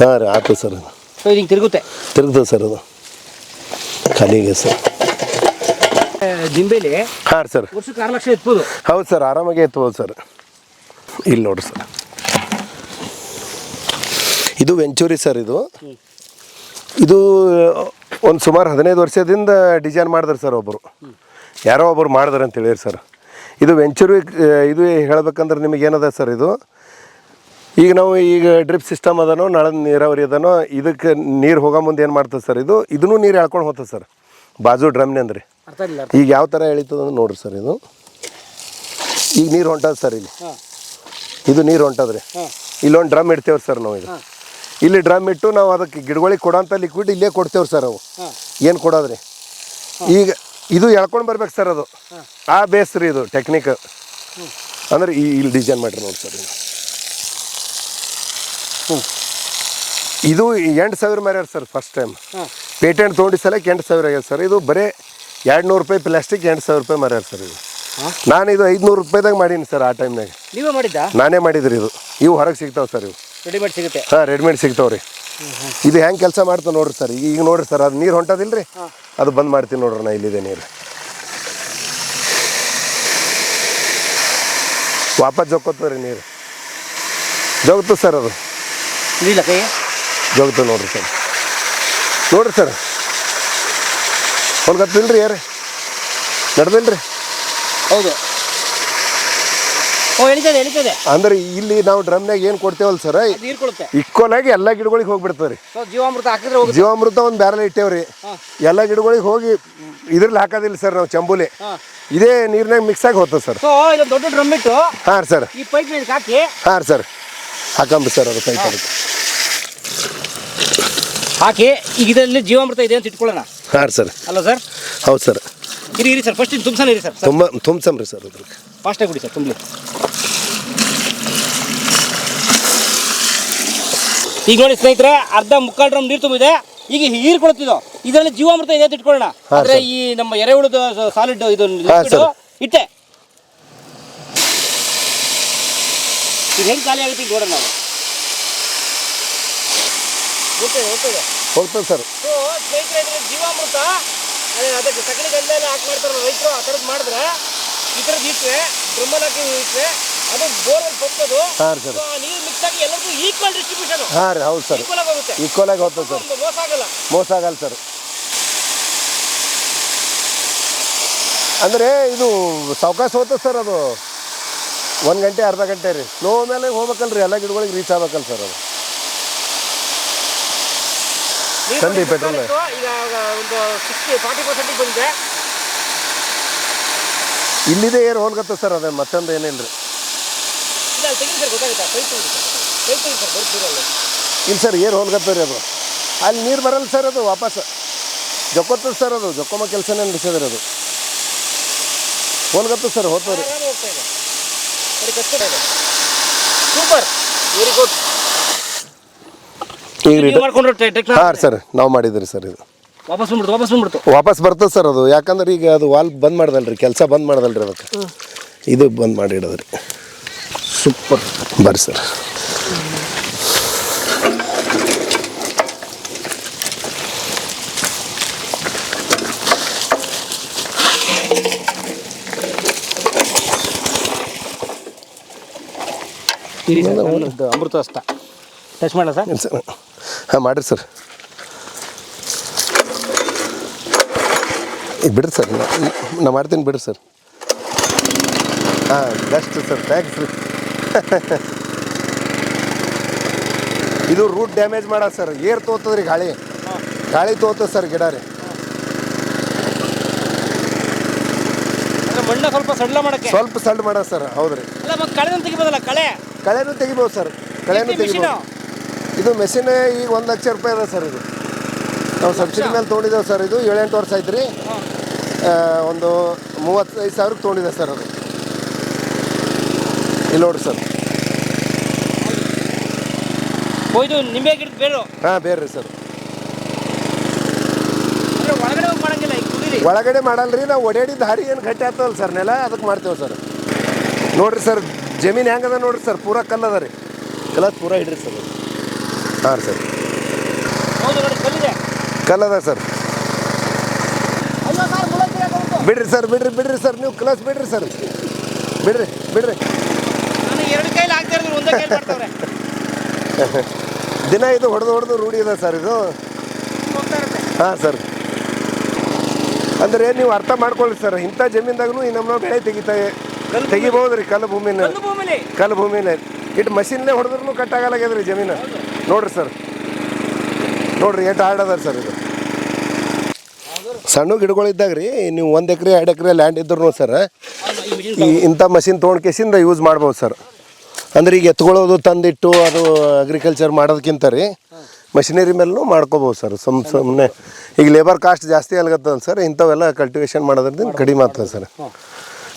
Speaker 1: ಹಾಂ ರೀ ಆಗ್ತದೆ ಸರ್ ಅದು.
Speaker 3: ತಿರುಗುತ್ತೆ?
Speaker 1: ತಿರುಗ್ತದೆ ಸರ್ ಅದು. ಇದೆ ಸರ್.
Speaker 3: ಜಿಂಬೆಲಿ?
Speaker 1: ಹಾಂ ಸರ್.
Speaker 3: ವರ್ಷಕ್ಕೆ ಆರು ಲಕ್ಷ ಎತ್ಬೋದು.
Speaker 1: ಹೌದು ಸರ್ ಆರಾಮಾಗಿ ಎತ್ಬೋದು ಸರ್. ಇಲ್ಲಿ ನೋಡ್ರಿ ಸರ್. ಇದು ವೆಂಚೂರಿ ಸರ್ ಇದು. ಇದು ಒಂದು ಸುಮಾರು ಹದಿನೈದು ವರ್ಷದಿಂದ ಡಿಸೈನ್ ಮಾಡಿದ್ರು ಸರ್ ಒಬ್ಬರು ಯಾರೋ ಒಬ್ಬರು ಮಾಡಿದ್ರು ಅಂತ ಹೇಳಿರಿ ಸರ್. ಇದು ವೆಂಚೂರಿ ಇದು ಹೇಳ್ಬೇಕಂದ್ರೆ ನಿಮಗೆ ಏನದ ಸರ್ ಇದು? ಈಗ ನಾವು ಈಗ ಡ್ರಿಪ್ ಸಿಸ್ಟಮ್ ಅದನೋ ನಳ ನೀರಾವರಿ ಅದನೋ ಇದಕ್ಕೆ ನೀರು ಹೋಗೋ ಮುಂದೆ ಏನು ಮಾಡ್ತದೆ ಸರ್ ಇದು? ಇದನ್ನು ನೀರು ಎಳ್ಕೊಂಡು ಹೋಗ್ತದೆ ಸರ್. ಬಾಜು ಡ್ರಮ್ನೇ ಅಂದ್ರೆ. ಈಗ ಯಾವ ಥರ ಎಳಿತದೆ ನೋಡ್ರಿ ಸರ್ ಇದು. ಈಗ ನೀರು ಹೊಂಟದ ಸರ್ ಇಲ್ಲಿ. ಇದು ನೀರು ಹೊಂಟದ್ರಿ. ಇಲ್ಲೊಂದು ಡ್ರಮ್ ಇಡ್ತೇವ್ರಿ ಸರ್ ನಾವು ಇದು ಇಲ್ಲಿ ಡ್ರಮ್ ಇಟ್ಟು ನಾವು ಅದಕ್ಕೆ ಗಿಡಗಳಿಗೆ ಕೊಡೋಂಥ ಲಿಕ್ವಿಡ್ ಇಲ್ಲೇ ಕೊಡ್ತೇವ್ರಿ ಸರ್ ಅವು. ಏನು ಕೊಡೋದ್ರಿ? ಈಗ ಇದು ಎಳ್ಕೊಂಡು ಬರ್ಬೇಕು ಸರ್ ಅದು. ಆ ಬೇಸ್ ರೀ ಇದು ಟೆಕ್ನಿಕ್ ಅಂದ್ರೆ ಈ ಇಲ್ಲಿ ಡಿಸೈನ್ ಮಾಡಿರಿ ನೋಡಿ ಸರ್ ಇದು. ಇದು ಎಂಟು ಸಾವಿರ ಮಾರ್ಯಾರ ಸರ್ ಫಸ್ಟ್ ಟೈಮ್ ಪೇಟೆಂಟ್ ತೊಗೊಂಡು ಸಲಕ್ಕೆ ಎಂಟು ಸಾವಿರ ಆಗ್ಯದ ಸರ್. ಇದು ಬರೀ ಎರಡು ನೂರು ರೂಪಾಯಿ ಪ್ಲಾಸ್ಟಿಕ್ ಎಂಟು ಸಾವಿರ ರೂಪಾಯಿ ಮಾರ್ಯಾರ ಸರ್ ಇದು. ನಾನು ಇದು ಐದುನೂರು ರೂಪಾಯಿದಾಗ ಮಾಡೀನಿ ಸರ್ ಆ ಟೈಮ್ನಾಗ
Speaker 3: ನೀವು ಮಾಡಿದ್ದ?
Speaker 1: ನಾನೇ ಮಾಡಿದ್ರಿ ಇದು. ಇವು ಹೊರಗೆ ಸಿಗ್ತಾವೆ ಸರ್ ಇವು.
Speaker 3: ರೆಡಿಮೇಡ್ ಸಿಗುತ್ತೆ.
Speaker 1: ಹಾಂ ರೆಡಿಮೇಡ್ ಸಿಗ್ತಾವೆ ರೀ ಇದು ಹೆಂಗೆ ಕೆಲಸ ಮಾಡ್ತಾವೆ ನೋಡ್ರಿ ಸರ್. ಈಗ ನೋಡ್ರಿ ಸರ್ ಅದು ನೀರು ಹೊಂಟದಿಲ್ಲ ರೀ ಅದು ಬಂದ್ ಮಾಡ್ತೀನಿ ನೋಡ್ರಿ ನಾ ಇಲ್ಲಿದೆ ನೀರು. ವಾಪಸ್ ರೀ ನೀರು. ಜೋಗ್ತದೆ ಸರ್ ಅದು.
Speaker 3: ಇಲ್ಲ ಕೈ
Speaker 1: ಜೋಗ್ತದೆ ನೋಡ್ರಿ ಸರ್ ನೋಡ್ರಿ ಸರ್ ಹೊಲ್ಗತ್ತಿಲ್ಲ ರೀ ಯಾರು ನಡೆದಿಲ್ಲ ರೀ
Speaker 3: ಹೌದು ಓ ಎಳಿತದೆ ಎಳಿತದೆ
Speaker 1: ಅಂದ್ರೆ ಇಲ್ಲಿ ನಾವು ಡ್ರಮ್ನಾಗ ಏನು ಕೊಡ್ತೇವಲ್ಲ ಸರ್
Speaker 3: ನೀರು
Speaker 1: ಈಕ್ವಲ್ ಆಗಿ ಎಲ್ಲ ಗಿಡಗಳಿಗೆ ಹೋಗ್ಬಿಡ್ತದೆ ರೀ.
Speaker 3: ಸೊ ಜೀವಾಮೃತ ಹಾಕಿದ್ರೆ ಹೋಗುತ್ತೆ.
Speaker 1: ಜೀವಾಮೃತ ಒಂದು ಬ್ಯಾರಲ್ ಇಟ್ಟೇವ್ರಿ. ಎಲ್ಲ ಗಿಡಗಳಿಗೆ ಹೋಗಿ ಇದ್ರಲ್ಲಿ ಹಾಕೋದಿಲ್ಲ ಸರ್ ನಾವು ಚಂಬುಲಿ. ಇದೇ ನೀರ್ನಾಗ ಮಿಕ್ಸ್ ಆಗಿ ಹೋಗ್ತದೆ ಸರ್
Speaker 3: ಸೊ ಇಲ್ಲೊಂದು ದೊಡ್ಡ ಡ್ರಮ್ ಇಟ್ಟು
Speaker 1: ಹಾಂ ರೀ ಸರ್
Speaker 3: ಈ ಪೈಪ್ ಹಾಕಿ
Speaker 1: ಹಾಂ ಸರ್ ಹಾಕಂಬ್ರಿ ಸರ್ ಅದು ಪೈಪ್ ಅದಕ್ಕೆ
Speaker 3: ಹಾಕಿ ಈಗ ಇದರಲ್ಲಿ ಜೀವಾಮೃತ ಇದೆ ಅಂತ ಇಟ್ಕೊಳ್ಳೋಣ.
Speaker 1: ಹಾಂ ಸರ್.
Speaker 3: ಅಲ್ಲ ಸರ್?
Speaker 1: ಹೌದು ಸರ್.
Speaker 3: ಇರಿ ಇರಿ ಸರ್ ಫಸ್ಟ್ ತುಂಬ್ಸಣ ಇರಿ ಸರ್
Speaker 1: ತುಂಬ ತುಂಬ್ಸಂಬ್ರಿ ಸರ್ ಅದ್ರಿಗೆ
Speaker 3: ಫಾಸ್ಟಾಗಿ ಬಿಡಿ ಸರ್ ತುಂಬಲಿ ಈಗ ನೋಡಿ ಸ್ನೇಹಿತರೆ ಅರ್ಧ ಮುಕ್ಕಾಲು ಡ್ರಮ್ ನೀರು ತುಂಬಿದೆ. ಈಗ ಹೀರ್ಕೊಳ್ತಿದ್ದೋ ಇದರಲ್ಲಿ ಜೀವಾಮೃತ ಇದೆ ಅಂತ ಇಟ್ಕೊಳ್ಳೋಣ. ಆದರೆ ಈ ನಮ್ಮ ಎರೆಹುಳದ ಸಾಲಿಡ್ ಇದು ಇಟ್ಟೆ. ಇದು ಹೆಂಗೆ ಖಾಲಿ ಆಗುತ್ತೆ ಈಗ ನಾವು
Speaker 1: ಹೋಗ್ತದೆ ಸರ್.
Speaker 3: ಸೊ ಸ್ನೇಹಿತರೆ ಜೀವಾಮೃತ. ಅದೇ ಅದಕ್ಕೆ ಸಗಣಿ ಗಂಡ ಹಾಕಿ ಮಾಡ್ತಾರೆ ರೈತರು ಆ ಥರದ್ದು ಮಾಡಿದ್ರೆ ಈ ಥರದ್ದು ಇಟ್ಟರೆ ಡ್ರಮ್ಮಲ್ಲಿ ಹಾಕಿ ಅದು ಬೋರ್ವೆಲ್ ಬರ್ತದು.
Speaker 1: ಹಾಂ ಸರ್.
Speaker 3: ನೀರು ಮಿಕ್ಸ್ ಆಗಿ ಎಲ್ಲರಿಗೂ ಈಕ್ವಲ್ ಡಿಸ್ಟ್ರಿಬ್ಯೂಷನ್
Speaker 1: ಹಾಂ ರೀ ಹೌದು ಸರ್.
Speaker 3: ಈಕ್ವಲ್ ಆಗಿ
Speaker 1: ಈಕ್ವಲ್ ಆಗಿ ಹೋಗ್ತದೆ ಸರ್.
Speaker 3: ಮೋಸ ಆಗಲ್ಲ.
Speaker 1: ಮೋಸ ಆಗಲ್ಲ ಸರ್. ಅಂದರೆ ಇದು ಸಾವಕಾಶ ಹೋಗ್ತದೆ ಸರ್ ಅದು. ಒಂದು ಗಂಟೆ ಅರ್ಧ ಗಂಟೆ ರೀ. ಸ್ಲೋ ಮೇಲೆ ಹೋಗ್ಬೇಕಲ್ರಿ ಎಲ್ಲ ಗಿಡಗಳಿಗೆ ರೀಚ್ ಆಗ್ಬೇಕಲ್ಲ ಸರ್ ಅದು.
Speaker 3: ನೀರು ಪೆಟ್ರೋಲ್. ಈಗ ಒಂದು ಸಿಕ್ಸ್ಟಿ ಫಾರ್ಟಿ ಪರ್ಸೆಂಟಿಗೆ ಬಂದಿದೆ.
Speaker 1: ಇಲ್ಲಿದೆ ಏರ್ ಹೋಲ್ಗತ್ತೆ ಸರ್ ಅದೇ ಮತ್ತೊಂದು ಏನಿಲ್ಲ ರೀ.
Speaker 3: ಇಲ್ಲ ಸರ್
Speaker 1: ಏರ್ ಹೋಲ್ಗತ್ತೆ ರೀ ಅದು. ಅಲ್ಲಿ ನೀರು ಬರಲ್ಲ ಸರ್ ಅದು ವಾಪಸ್. ಜೊಕ್ಕೊತ್ತದ ಸರ್ ಅದು ಜೊಕ್ಕೊಮ್ಮ ಕೆಲಸನೇ ನಡೆಸಿದ್ರೆ ಅದು. ಹೋಲ್ಗತ್ತೆ ಸರ್ ಹೋಗ್ತದೆ.
Speaker 3: ಸೂಪರ್. ವೆರಿ ಗುಡ್
Speaker 1: ಈಗ ಹಾಂ ಸರ್ ನಾವು ಮಾಡಿದ್ರಿ ಸರ್ ಇದು.
Speaker 3: ವಾಪಸ್ ಬಂದ್ಬಿಡ್ತು ವಾಪಸ್ ಬಂದ್ಬಿಡ್ತು.
Speaker 1: ವಾಪಸ್ ಬರ್ತದೆ ಸರ್ ಅದು. ಯಾಕಂದ್ರೆ ಈಗ ಅದು ವಾಲ್ ಬಂದ್ ಮಾಡ್ದಲ್ರಿ ಕೆಲಸ ಬಂದ್ ಮಾಡ್ದಲ್ರಿ ಅದಕ್ಕೆ. ಇದು ಬಂದ್ ಮಾಡಿ ಇಡೋದ್ರಿ.
Speaker 3: ಸೂಪರ್.
Speaker 1: ಬರ್ರಿ ಸರ್.
Speaker 3: ಅಮೃತ ಅಷ್ಟ. ಟಚ್ ಮಾಡ ಸರ್
Speaker 1: ಹಾಂ ಮಾಡಿರಿ ಸರ್ ಈಗ ಬಿಡ್ರಿ ಸರ್ ನಾ ಮಾಡ್ತೀನಿ ಬಿಡ್ರಿ ಸರ್ ಹಾಂ ಬೆಸ್ಟ್ ಸರ್ ಥ್ಯಾಂಕ್ಸ್ ರೀ ಇದು ರೂಟ್ ಡ್ಯಾಮೇಜ್ ಮಾಡ ಸರ್ ಏರ್ ತೋತದ ರೀ ಗಾಳಿ. ಗಾಳಿ ತೋತದ ಸರ್ ಗಿಡ ರೀ.
Speaker 3: ಮಣ್ಣ ಸ್ವಲ್ಪ ಸಡ್ಲ ಮಾಡಕ್ಕೆ.
Speaker 1: ಸ್ವಲ್ಪ ಸಡ್ಲ ಮಾಡ ಸರ್ ಹೌದ್ರಿ. ರೀ
Speaker 3: ಅಲ್ಲ ಮತ್ತೆ ಕಳೆನ ತೆಗಿಬೋದಲ್ಲ ಕಳೆ.
Speaker 1: ಕಳೆನೂ ತೆಗಿಬೋದು ಸರ್. ಕಳೆನೂ ತೆಗಿಬೋದು. ಇದು ಮೆಷಿನ್ ಈಗ ಒಂದು ಲಕ್ಷ ರೂಪಾಯಿ ಅದ ಸರ್ ಇದು. ನಾವು ಸಬ್ಸಿಡಿ ಮೇಲೆ ತೊಗೊಂಡಿದ್ದೇವೆ ಸರ್ ಇದು. ಏಳೆಂಟು ವರ್ಷ ಆಯ್ತು ರೀ. ಒಂದು ಮೂವತ್ತೈದು ಸಾವಿರಕ್ಕೆ ತೊಗೊಂಡಿದೆ ಸರ್ ಅದು. ಇಲ್ಲಿ ನೋಡ್ರಿ ಸರ್.
Speaker 3: ಕೊಯ್ದು ನಿಂಬೆ ಗಿಡದ ಬೇರು?
Speaker 1: ಹಾಂ ಬೇರೆ ಸರ್.
Speaker 3: ಒಳಗಡೆ ಮಾಡಂಗಿಲ್ಲ
Speaker 1: ಒಳಗಡೆ ಮಾಡಲ್ರಿ. ನಾವು ಓಡಾಡಿ ದಾರಿ ಏನು ಗಟ್ಟಿ ಆಗ್ತದಲ್ಲ ಸರ್ ನೆಲ ಅದಕ್ಕೆ ಮಾಡ್ತೇವೆ ಸರ್. ನೋಡ್ರಿ ಸರ್ ಜಮೀನು ಹೆಂಗದ ನೋಡ್ರಿ ಸರ್? ಪೂರಾ ಕಲ್ಲದ ರೀ. ಕಲ್ಲ ಪೂರಾ ಇಡ್ರಿ ಸರ್ ಹಾಂ ಸರ್.
Speaker 3: ಕಲ್ಲಿದೆ
Speaker 1: ಕಲ್ಲದ ಸರ್. ಬಿಡ್ರಿ ಸರ್ ಬಿಡ್ರಿ ಬಿಡ್ರಿ ಸರ್ ನೀವು ಕ್ಲಾಸ್ ಬಿಡ್ರಿ ಸರ್. ಬಿಡ್ರಿ ಬಿಡ್ರಿ. ದಿನ ಇದು ಹೊಡೆದು ಹೊಡೆದು ರೂಢಿ ಇದೆ ಸರ್ ಇದು. ಹಾಂ ಸರ್. ಅಂದ್ರೆ ನೀವು ಅರ್ಥ ಮಾಡ್ಕೊಳ್ಳಿ ಸರ್ ಇಂಥ ಜಮೀನ್ದಾಗೂ ಈ ನಮ್ಮ ಬೆಳೆ ತೆಗಿತಾ ತೆಗಿಬೋದು ರೀ ಕಲ್ಲು ಭೂಮಿನ.
Speaker 3: ಕಲ್ಲು ಭೂಮಿಲಿ.
Speaker 1: ಕಲ್ಲು ಭೂಮಿನ. ಇಟ್ಟು ಮಷಿನ್ಲೇ ಹೊಡೆದ್ರು ಕಟ್ ಜಮೀನು. ನೋಡ್ರಿ ಸರ್. ನೋಡ್ರಿ ಎಷ್ಟು ಹಾರ್ಡ್ ಅದ ಸರ್ ಇದು. ಸಣ್ಣ ಗಿಡಗಳಿದ್ದಾಗ ರೀ ನೀವು ಒಂದು ಎಕರೆ ಎರಡು ಎಕರೆ ಲ್ಯಾಂಡ್ ಇದ್ರು ಸರ್ ಈ ಇಂಥ ಮಷಿನ್ ತೊಗೊಂಡು ಕೇಸಿಂದ ಯೂಸ್ ಮಾಡ್ಬೋದು ಸರ್. ಅಂದ್ರೆ ಈಗ ಎತ್ಕೊಳ್ಳೋದು ತಂದಿಟ್ಟು ಅದು ಅಗ್ರಿಕಲ್ಚರ್ ಮಾಡೋದಕ್ಕಿಂತ ರೀ ಮಷಿನರಿ ಮೇಲೂ ಮಾಡ್ಕೋಬೋದು ಸರ್. ಸುಮ್ ಸುಮ್ಮನೆ ಈಗ ಲೇಬರ್ ಕಾಸ್ಟ್ ಜಾಸ್ತಿ ಆಗ್ಲತ್ತದ ಸರ್ ಇಂಥವೆಲ್ಲ ಕಲ್ಟಿವೇಶನ್ ಮಾಡೋದ್ರಿಂದ ಕಡಿಮೆ ಆಗ್ತದೆ ಸರ್.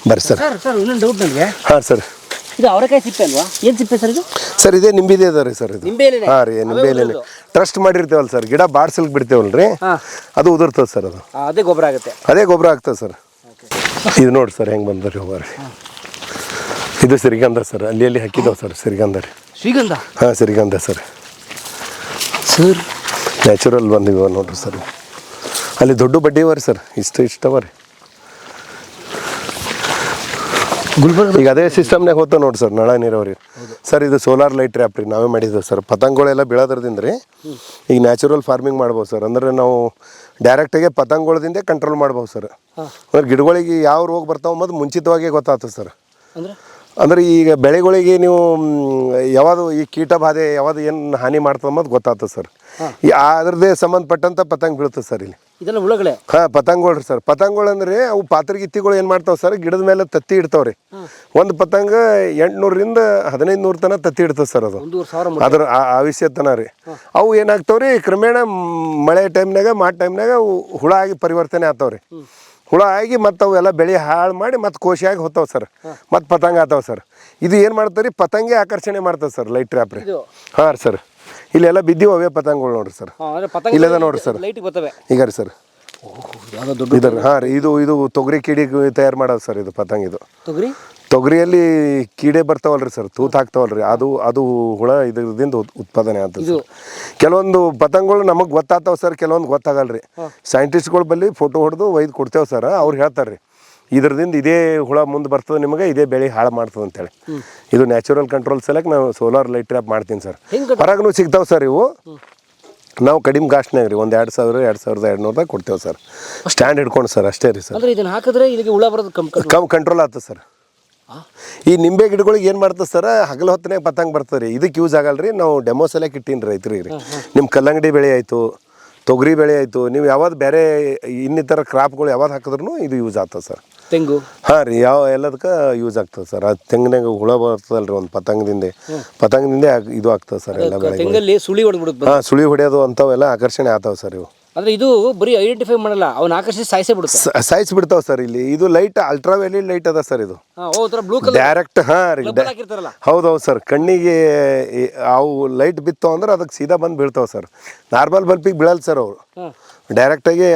Speaker 1: ಬರ್ರಿ ಸರ್.
Speaker 3: ಸರ್ ಸರ್ ಇನ್ನೊಂದು ಡೌಟ್ ನನಗೆ.
Speaker 1: ಹಾಂ ಸರ್.
Speaker 3: ಇದು ಅವರೆಕಾಯಿ ಸಿಪ್ಪೆ ಅಲ್ವಾ? ಏನು ಸಿಪ್ಪೆ ಸರ್ ಇದು?
Speaker 1: ಸರ್ ಇದೇ ನಿಂಬಿದೆ ಅದ ರೀ ಸರ್ ಇದು.
Speaker 3: ನಿಂಬೆ ಎಲೆನೆ?
Speaker 1: ಹಾಂ ರೀ ನಿಂಬೆ ಎಲೆನೆ. ಟ್ರಸ್ಟ್ ಮಾಡಿರ್ತೇವಲ್ಲ ಸರ್ ಗಿಡ ಬಾಡ್ಸಲ್ಗೆ ಬಿಡ್ತೇವಲ್ಲ ರೀ
Speaker 3: ಹಾಂ.
Speaker 1: ಅದು ಉದುರ್ತದೆ ಸರ್ ಅದು.
Speaker 3: ಅದೇ ಗೊಬ್ಬರ ಆಗುತ್ತೆ.
Speaker 1: ಅದೇ ಗೊಬ್ಬರ ಆಗ್ತದೆ ಸರ್. ಇದು ನೋಡಿ ಸರ್ ಹೆಂಗೆ ಬಂದ್ರಿ ಹೋಗ್ರಿ. ಇದು ಸಿರಿಗಂಧ ಸರ್ ಅಲ್ಲಿ ಅಲ್ಲಿ ಹಾಕಿದ್ದಾವೆ ಸರ್ ಸಿರಿಗಂಧ ರೀ.
Speaker 3: ಶ್ರೀಗಂಧ?
Speaker 1: ಹಾಂ ಸಿರಿಗಂಧ ಸರ್.
Speaker 3: ಸರ್.
Speaker 1: ನ್ಯಾಚುರಲ್ ಬಂದಿವ ನೋಡ್ರಿ ಸರ್. ಅಲ್ಲಿ ದೊಡ್ಡ ಬಡ್ಡಿ ಅವ ರೀ ಸರ್ ಇಷ್ಟು ಇಷ್ಟವ ರೀ.
Speaker 3: ಗುಲ್ಬರ್ಗ
Speaker 1: ಈಗ ಅದೇ ಸಿಸ್ಟಮ್ನಾಗ ಹೋಗ್ತಾವ ನೋಡಿ ಸರ್ ನಳ ನೀರಾವರಿ. ಸರ್ ಇದು ಸೋಲಾರ್ ಲೈಟ್ ಟ್ರ್ಯಾಪ್ ರೀ ನಾವೇ ಮಾಡಿದ್ವಿ ಸರ್ ಪತಂಗಗಳೆಲ್ಲ ಬೀಳೋದ್ರದಿಂದ ರೀ ಈಗ ನ್ಯಾಚುರಲ್ ಫಾರ್ಮಿಂಗ್ ಮಾಡ್ಬೋದು ಸರ್ ಅಂದ್ರೆ ನಾವು ಡೈರೆಕ್ಟಾಗೆ ಪತಂಗಗಳದಿಂದ ಕಂಟ್ರೋಲ್ ಮಾಡ್ಬೋದು ಸರ್ ಅಂದ್ರೆ ಗಿಡಗಳಿಗೆ ಯಾವ ರೋಗ ಬರ್ತಾವ ಮತ್ತು ಮುಂಚಿತವಾಗಿ ಗೊತ್ತಾಗ್ತದೆ ಸರ್
Speaker 3: ಅಂದ್ರೆ
Speaker 1: ಅಂದ್ರೆ ಈಗ ಬೆಳೆಗಳಿಗೆ ನೀವು ಯಾವಾಗ ಯಾವುದು ಈ ಕೀಟ ಬಾಧೆ ಯಾವುದು ಏನು ಹಾನಿ ಮಾಡ್ತದೆ ಅನ್ನೋದು ಗೊತ್ತಾಗ್ತದೆ ಸರ್. ಈ ಅದ್ರದ್ದೇ ಸಂಬಂಧಪಟ್ಟಂಥ ಪತಂಗ ಬೀಳ್ತದೆ ಸರ್ ಇಲ್ಲಿ.
Speaker 3: ಇದೆಲ್ಲ ಹುಳಗಳೇ?
Speaker 1: ಹಾಂ ಪತಂಗಗಳು ರೀ ಸರ್. ಪತಂಗಗಳು ಅಂದ್ರೆ ಅವು ಪಾತ್ರಗಿತ್ತಿಗಳು ಏನು ಮಾಡ್ತಾವೆ ಸರ್ ಗಿಡದ ಮೇಲೆ ತತ್ತಿ ಇಡ್ತಾವೆ ರೀ ಒಂದು ಪತಂಗ ಎಂಟುನೂರರಿಂದ ಹದಿನೈದು ನೂರು ತನಕ ತತ್ತಿ ಇಡ್ತದೆ ಸರ್ ಅದು.
Speaker 3: ಒಂದೂವರೆ ಸಾವಿರ
Speaker 1: ಅದ್ರ ಆ- ರೀ. ಅವು ಏನಾಗ್ತಾವ್ರಿ ಕ್ರಮೇಣ ಮಳೆ ಟೈಮ್ನಾಗ ಮಾಡ ಟೈಮ್ನಾಗ ಅವು ಹುಳ ಆಗಿ ಪರಿವರ್ತನೆ ಆಗ್ತಾವ್ರಿ. ಹುಳ ಆಗಿ ಮತ್ತು ಅವೆಲ್ಲ ಬೆಳೆ ಹಾಳು ಮಾಡಿ ಮತ್ತು ಕೋಶಿಯಾಗಿ ಹೋಗ್ತಾವೆ ಸರ್. ಮತ್ತು ಪತಂಗ ಆತಾವೆ ಸರ್. ಇದು ಏನು ಮಾಡ್ತಾರೆ ರೀ? ಪತಂಗೆ ಆಕರ್ಷಣೆ ಮಾಡ್ತದೆ ಸರ್ ಲೈಟ್ ಟ್ರ್ಯಾಪ್ ರೀ. ಹಾಂ ರೀ ಸರ್. ಇಲ್ಲೆಲ್ಲ ಬಿದ್ದಿವು ಅವೇ ಪತಂಗಗಳು ನೋಡ್ರಿ ಸರ್. ಇಲ್ಲೆಲ್ಲ ನೋಡ್ರಿ ಸರ್. ಈಗ ರೀ ಸರ್. ಇದರ ಹಾಂ ರೀ ಇದು ಇದು ತೊಗರಿ ಕಿಡಿ ತಯಾರು ಮಾಡೋದು ಸರ್ ಇದು ಪತಂಗ ಇದು.
Speaker 3: ತೊಗರಿ?
Speaker 1: ತೊಗರಿಯಲ್ಲಿ ಕೀಡೆ ಬರ್ತಾವಲ್ರಿ ಸರ್ ತೂತ್ ಹಾಕ್ತಾವಲ್ರಿ. ಅದು ಅದು ಹುಳ ಇದರಿಂದ ಉತ್- ಉತ್ಪಾದನೆ ಆಗ್ತದೆ. ಕೆಲವೊಂದು ಪತಂಗಗಳು ನಮಗೆ ಗೊತ್ತಾಗ್ತಾವ ಸರ್ ಕೆಲವೊಂದು ಗೊತ್ತಾಗಲ್ರಿ. ಸೈಂಟಿಸ್ಟ್ಗಳು ಬಲ್ಲಿ ಫೋಟೋ ಹೊಡೆದು ಒಯ್ದು ಕೊಡ್ತೇವೆ ಸರ್ ಅವ್ರು ಹೇಳ್ತಾರೆ ರೀ ಇದ್ರದಿಂದ ಇದೇ ಹುಳ ಮುಂದೆ ಬರ್ತದೆ ನಿಮಗೆ ಇದೇ ಬೆಳೆ ಹಾಳು ಮಾಡ್ತದೆ ಅಂತೇಳಿ. ಇದು ನ್ಯಾಚುರಲ್ ಕಂಟ್ರೋಲ್ ಸಲಕ್ಕೆ ನಾವು ಸೋಲಾರ್ ಲೈಟ್ ಟ್ರ್ಯಾಪ್ ಮಾಡ್ತೀನಿ ಸರ್. ಹೊರಗೂ ಸಿಗ್ತಾವೆ ಸರ್ ಇವು. ನಾವು ಕಡಿಮೆ ಕಾಸ್ಟ್ನಾಗ ರೀ ಒಂದು ಎರಡು ಸಾವಿರ ಎರಡು ಸಾವಿರದ ಎರಡು ನೂರದಾಗ ಕೊಡ್ತೇವೆ ಸರ್. ಸ್ಟ್ಯಾಂಡ್ ಹಿಡ್ಕೊಂಡು ಸರ್ ಅಷ್ಟೇ ರೀ ಸರ್.
Speaker 3: ಇದನ್ನ ಹಾಕಿದ್ರೆ ಇದಕ್ಕೆ ಹುಳ ಬರೋದು ಕಮ್
Speaker 1: ಕಂಟ್ರೋಲ್ ಆಗ್ತದೆ ಸರ್. ಈ ನಿಂಬೆ ಗಿಡಗಳಿಗೆ ಏನು ಮಾಡ್ತದೆ ಸರ್? ಹಗಲು ಹೊತ್ತನೇ ಪತಂಗ ಬರ್ತದೆ ರೀ. ಇದಕ್ಕೆ ಯೂಸ್ ಆಗಲ್ಲ ರೀ ನಾವು ಡೆಮೋ ಸಲಕ್ಕೆ ಇಟ್ಟೀನಿ ರೈತರಿಗೆ ರೀ ನಿಮ್ಮ ಕಲ್ಲಂಗಡಿ ಬೆಳೆ ಆಯಿತು ತೊಗರಿ ಬೆಳೆ ಆಯಿತು ನೀವು ಯಾವ್ದು ಬೇರೆ ಇನ್ನಿತರ ಕ್ರಾಪ್ಗಳು ಯಾವ್ದು ಹಾಕಿದ್ರು ಇದು ಯೂಸ್ ಆಗ್ತದೆ ಸರ್.
Speaker 3: ತೆಂಗು?
Speaker 1: ಹಾಂ ರೀ ಯಾವ ಎಲ್ಲದಕ್ಕೆ ಯೂಸ್ ಆಗ್ತದೆ ಸರ್. ಅದು ತೆಂಗಿನಾಗ ಹುಳ ಬರ್ತದಲ್ರಿ ಒಂದು ಪತಂಗದಿಂದ. ಪತಂಗದಿಂದ ಇದು ಆಗ್ತದೆ ಸರ್ ಎಲ್ಲ
Speaker 3: ಬೆಳೆ ಸುಳಿ ಹೊಡೆದ್ಬಿಡುತ್ತೆ
Speaker 1: ಹಾಂ ಸುಳಿ ಹೊಡೆಯೋದು ಅಂಥವೆಲ್ಲ ಆಕರ್ಷಣೆ ಆಗ್ತಾವೆ ಸರ್ ಇವು.
Speaker 3: ಅಂದ್ರೆ ಇದು ಬರೀ ಐಡೆಂಟಿಫೈ ಮಾಡಲ್ಲ ಅವ್ನ ಆಕರ್ಷಿಸಿ ಸಾಯಿಸೇ ಬಿಡುತ್ತೆ.
Speaker 1: ಸ- ಬಿಡ್ತಾವ ಸರ್ ಇಲ್ಲಿ. ಇದು ಲೈಟ್ ಅಲ್ಟ್ರಾ ವೆಲಿ ಲೈಟ್ ಅದ ಸರ್ ಇದು.
Speaker 3: ಬ್ಲೂ ಕಲರ್
Speaker 1: ಡೈರೆಕ್ಟ್ ಹಾಂ ರೀ.
Speaker 3: ಹಾಕಿರ್ತಾರಲ್ಲ.
Speaker 1: ಹೌದೌದು ಸರ್ ಕಣ್ಣಿಗೆ ಈ- ಅವು ಲೈಟ್ ಬಿತ್ತು ಅಂದ್ರೆ ಅದಕ್ಕೆ ಸೀದಾ ಬಂದು ಬೀಳ್ತಾವೆ ಸರ್ ನಾರ್ಮಲ್ ಬಲ್ಪಿಗೆ ಬೀಳಲ್ಲ ಸರ್ ಅವರು. ಡೈರೆಕ್ಟಾಗಿ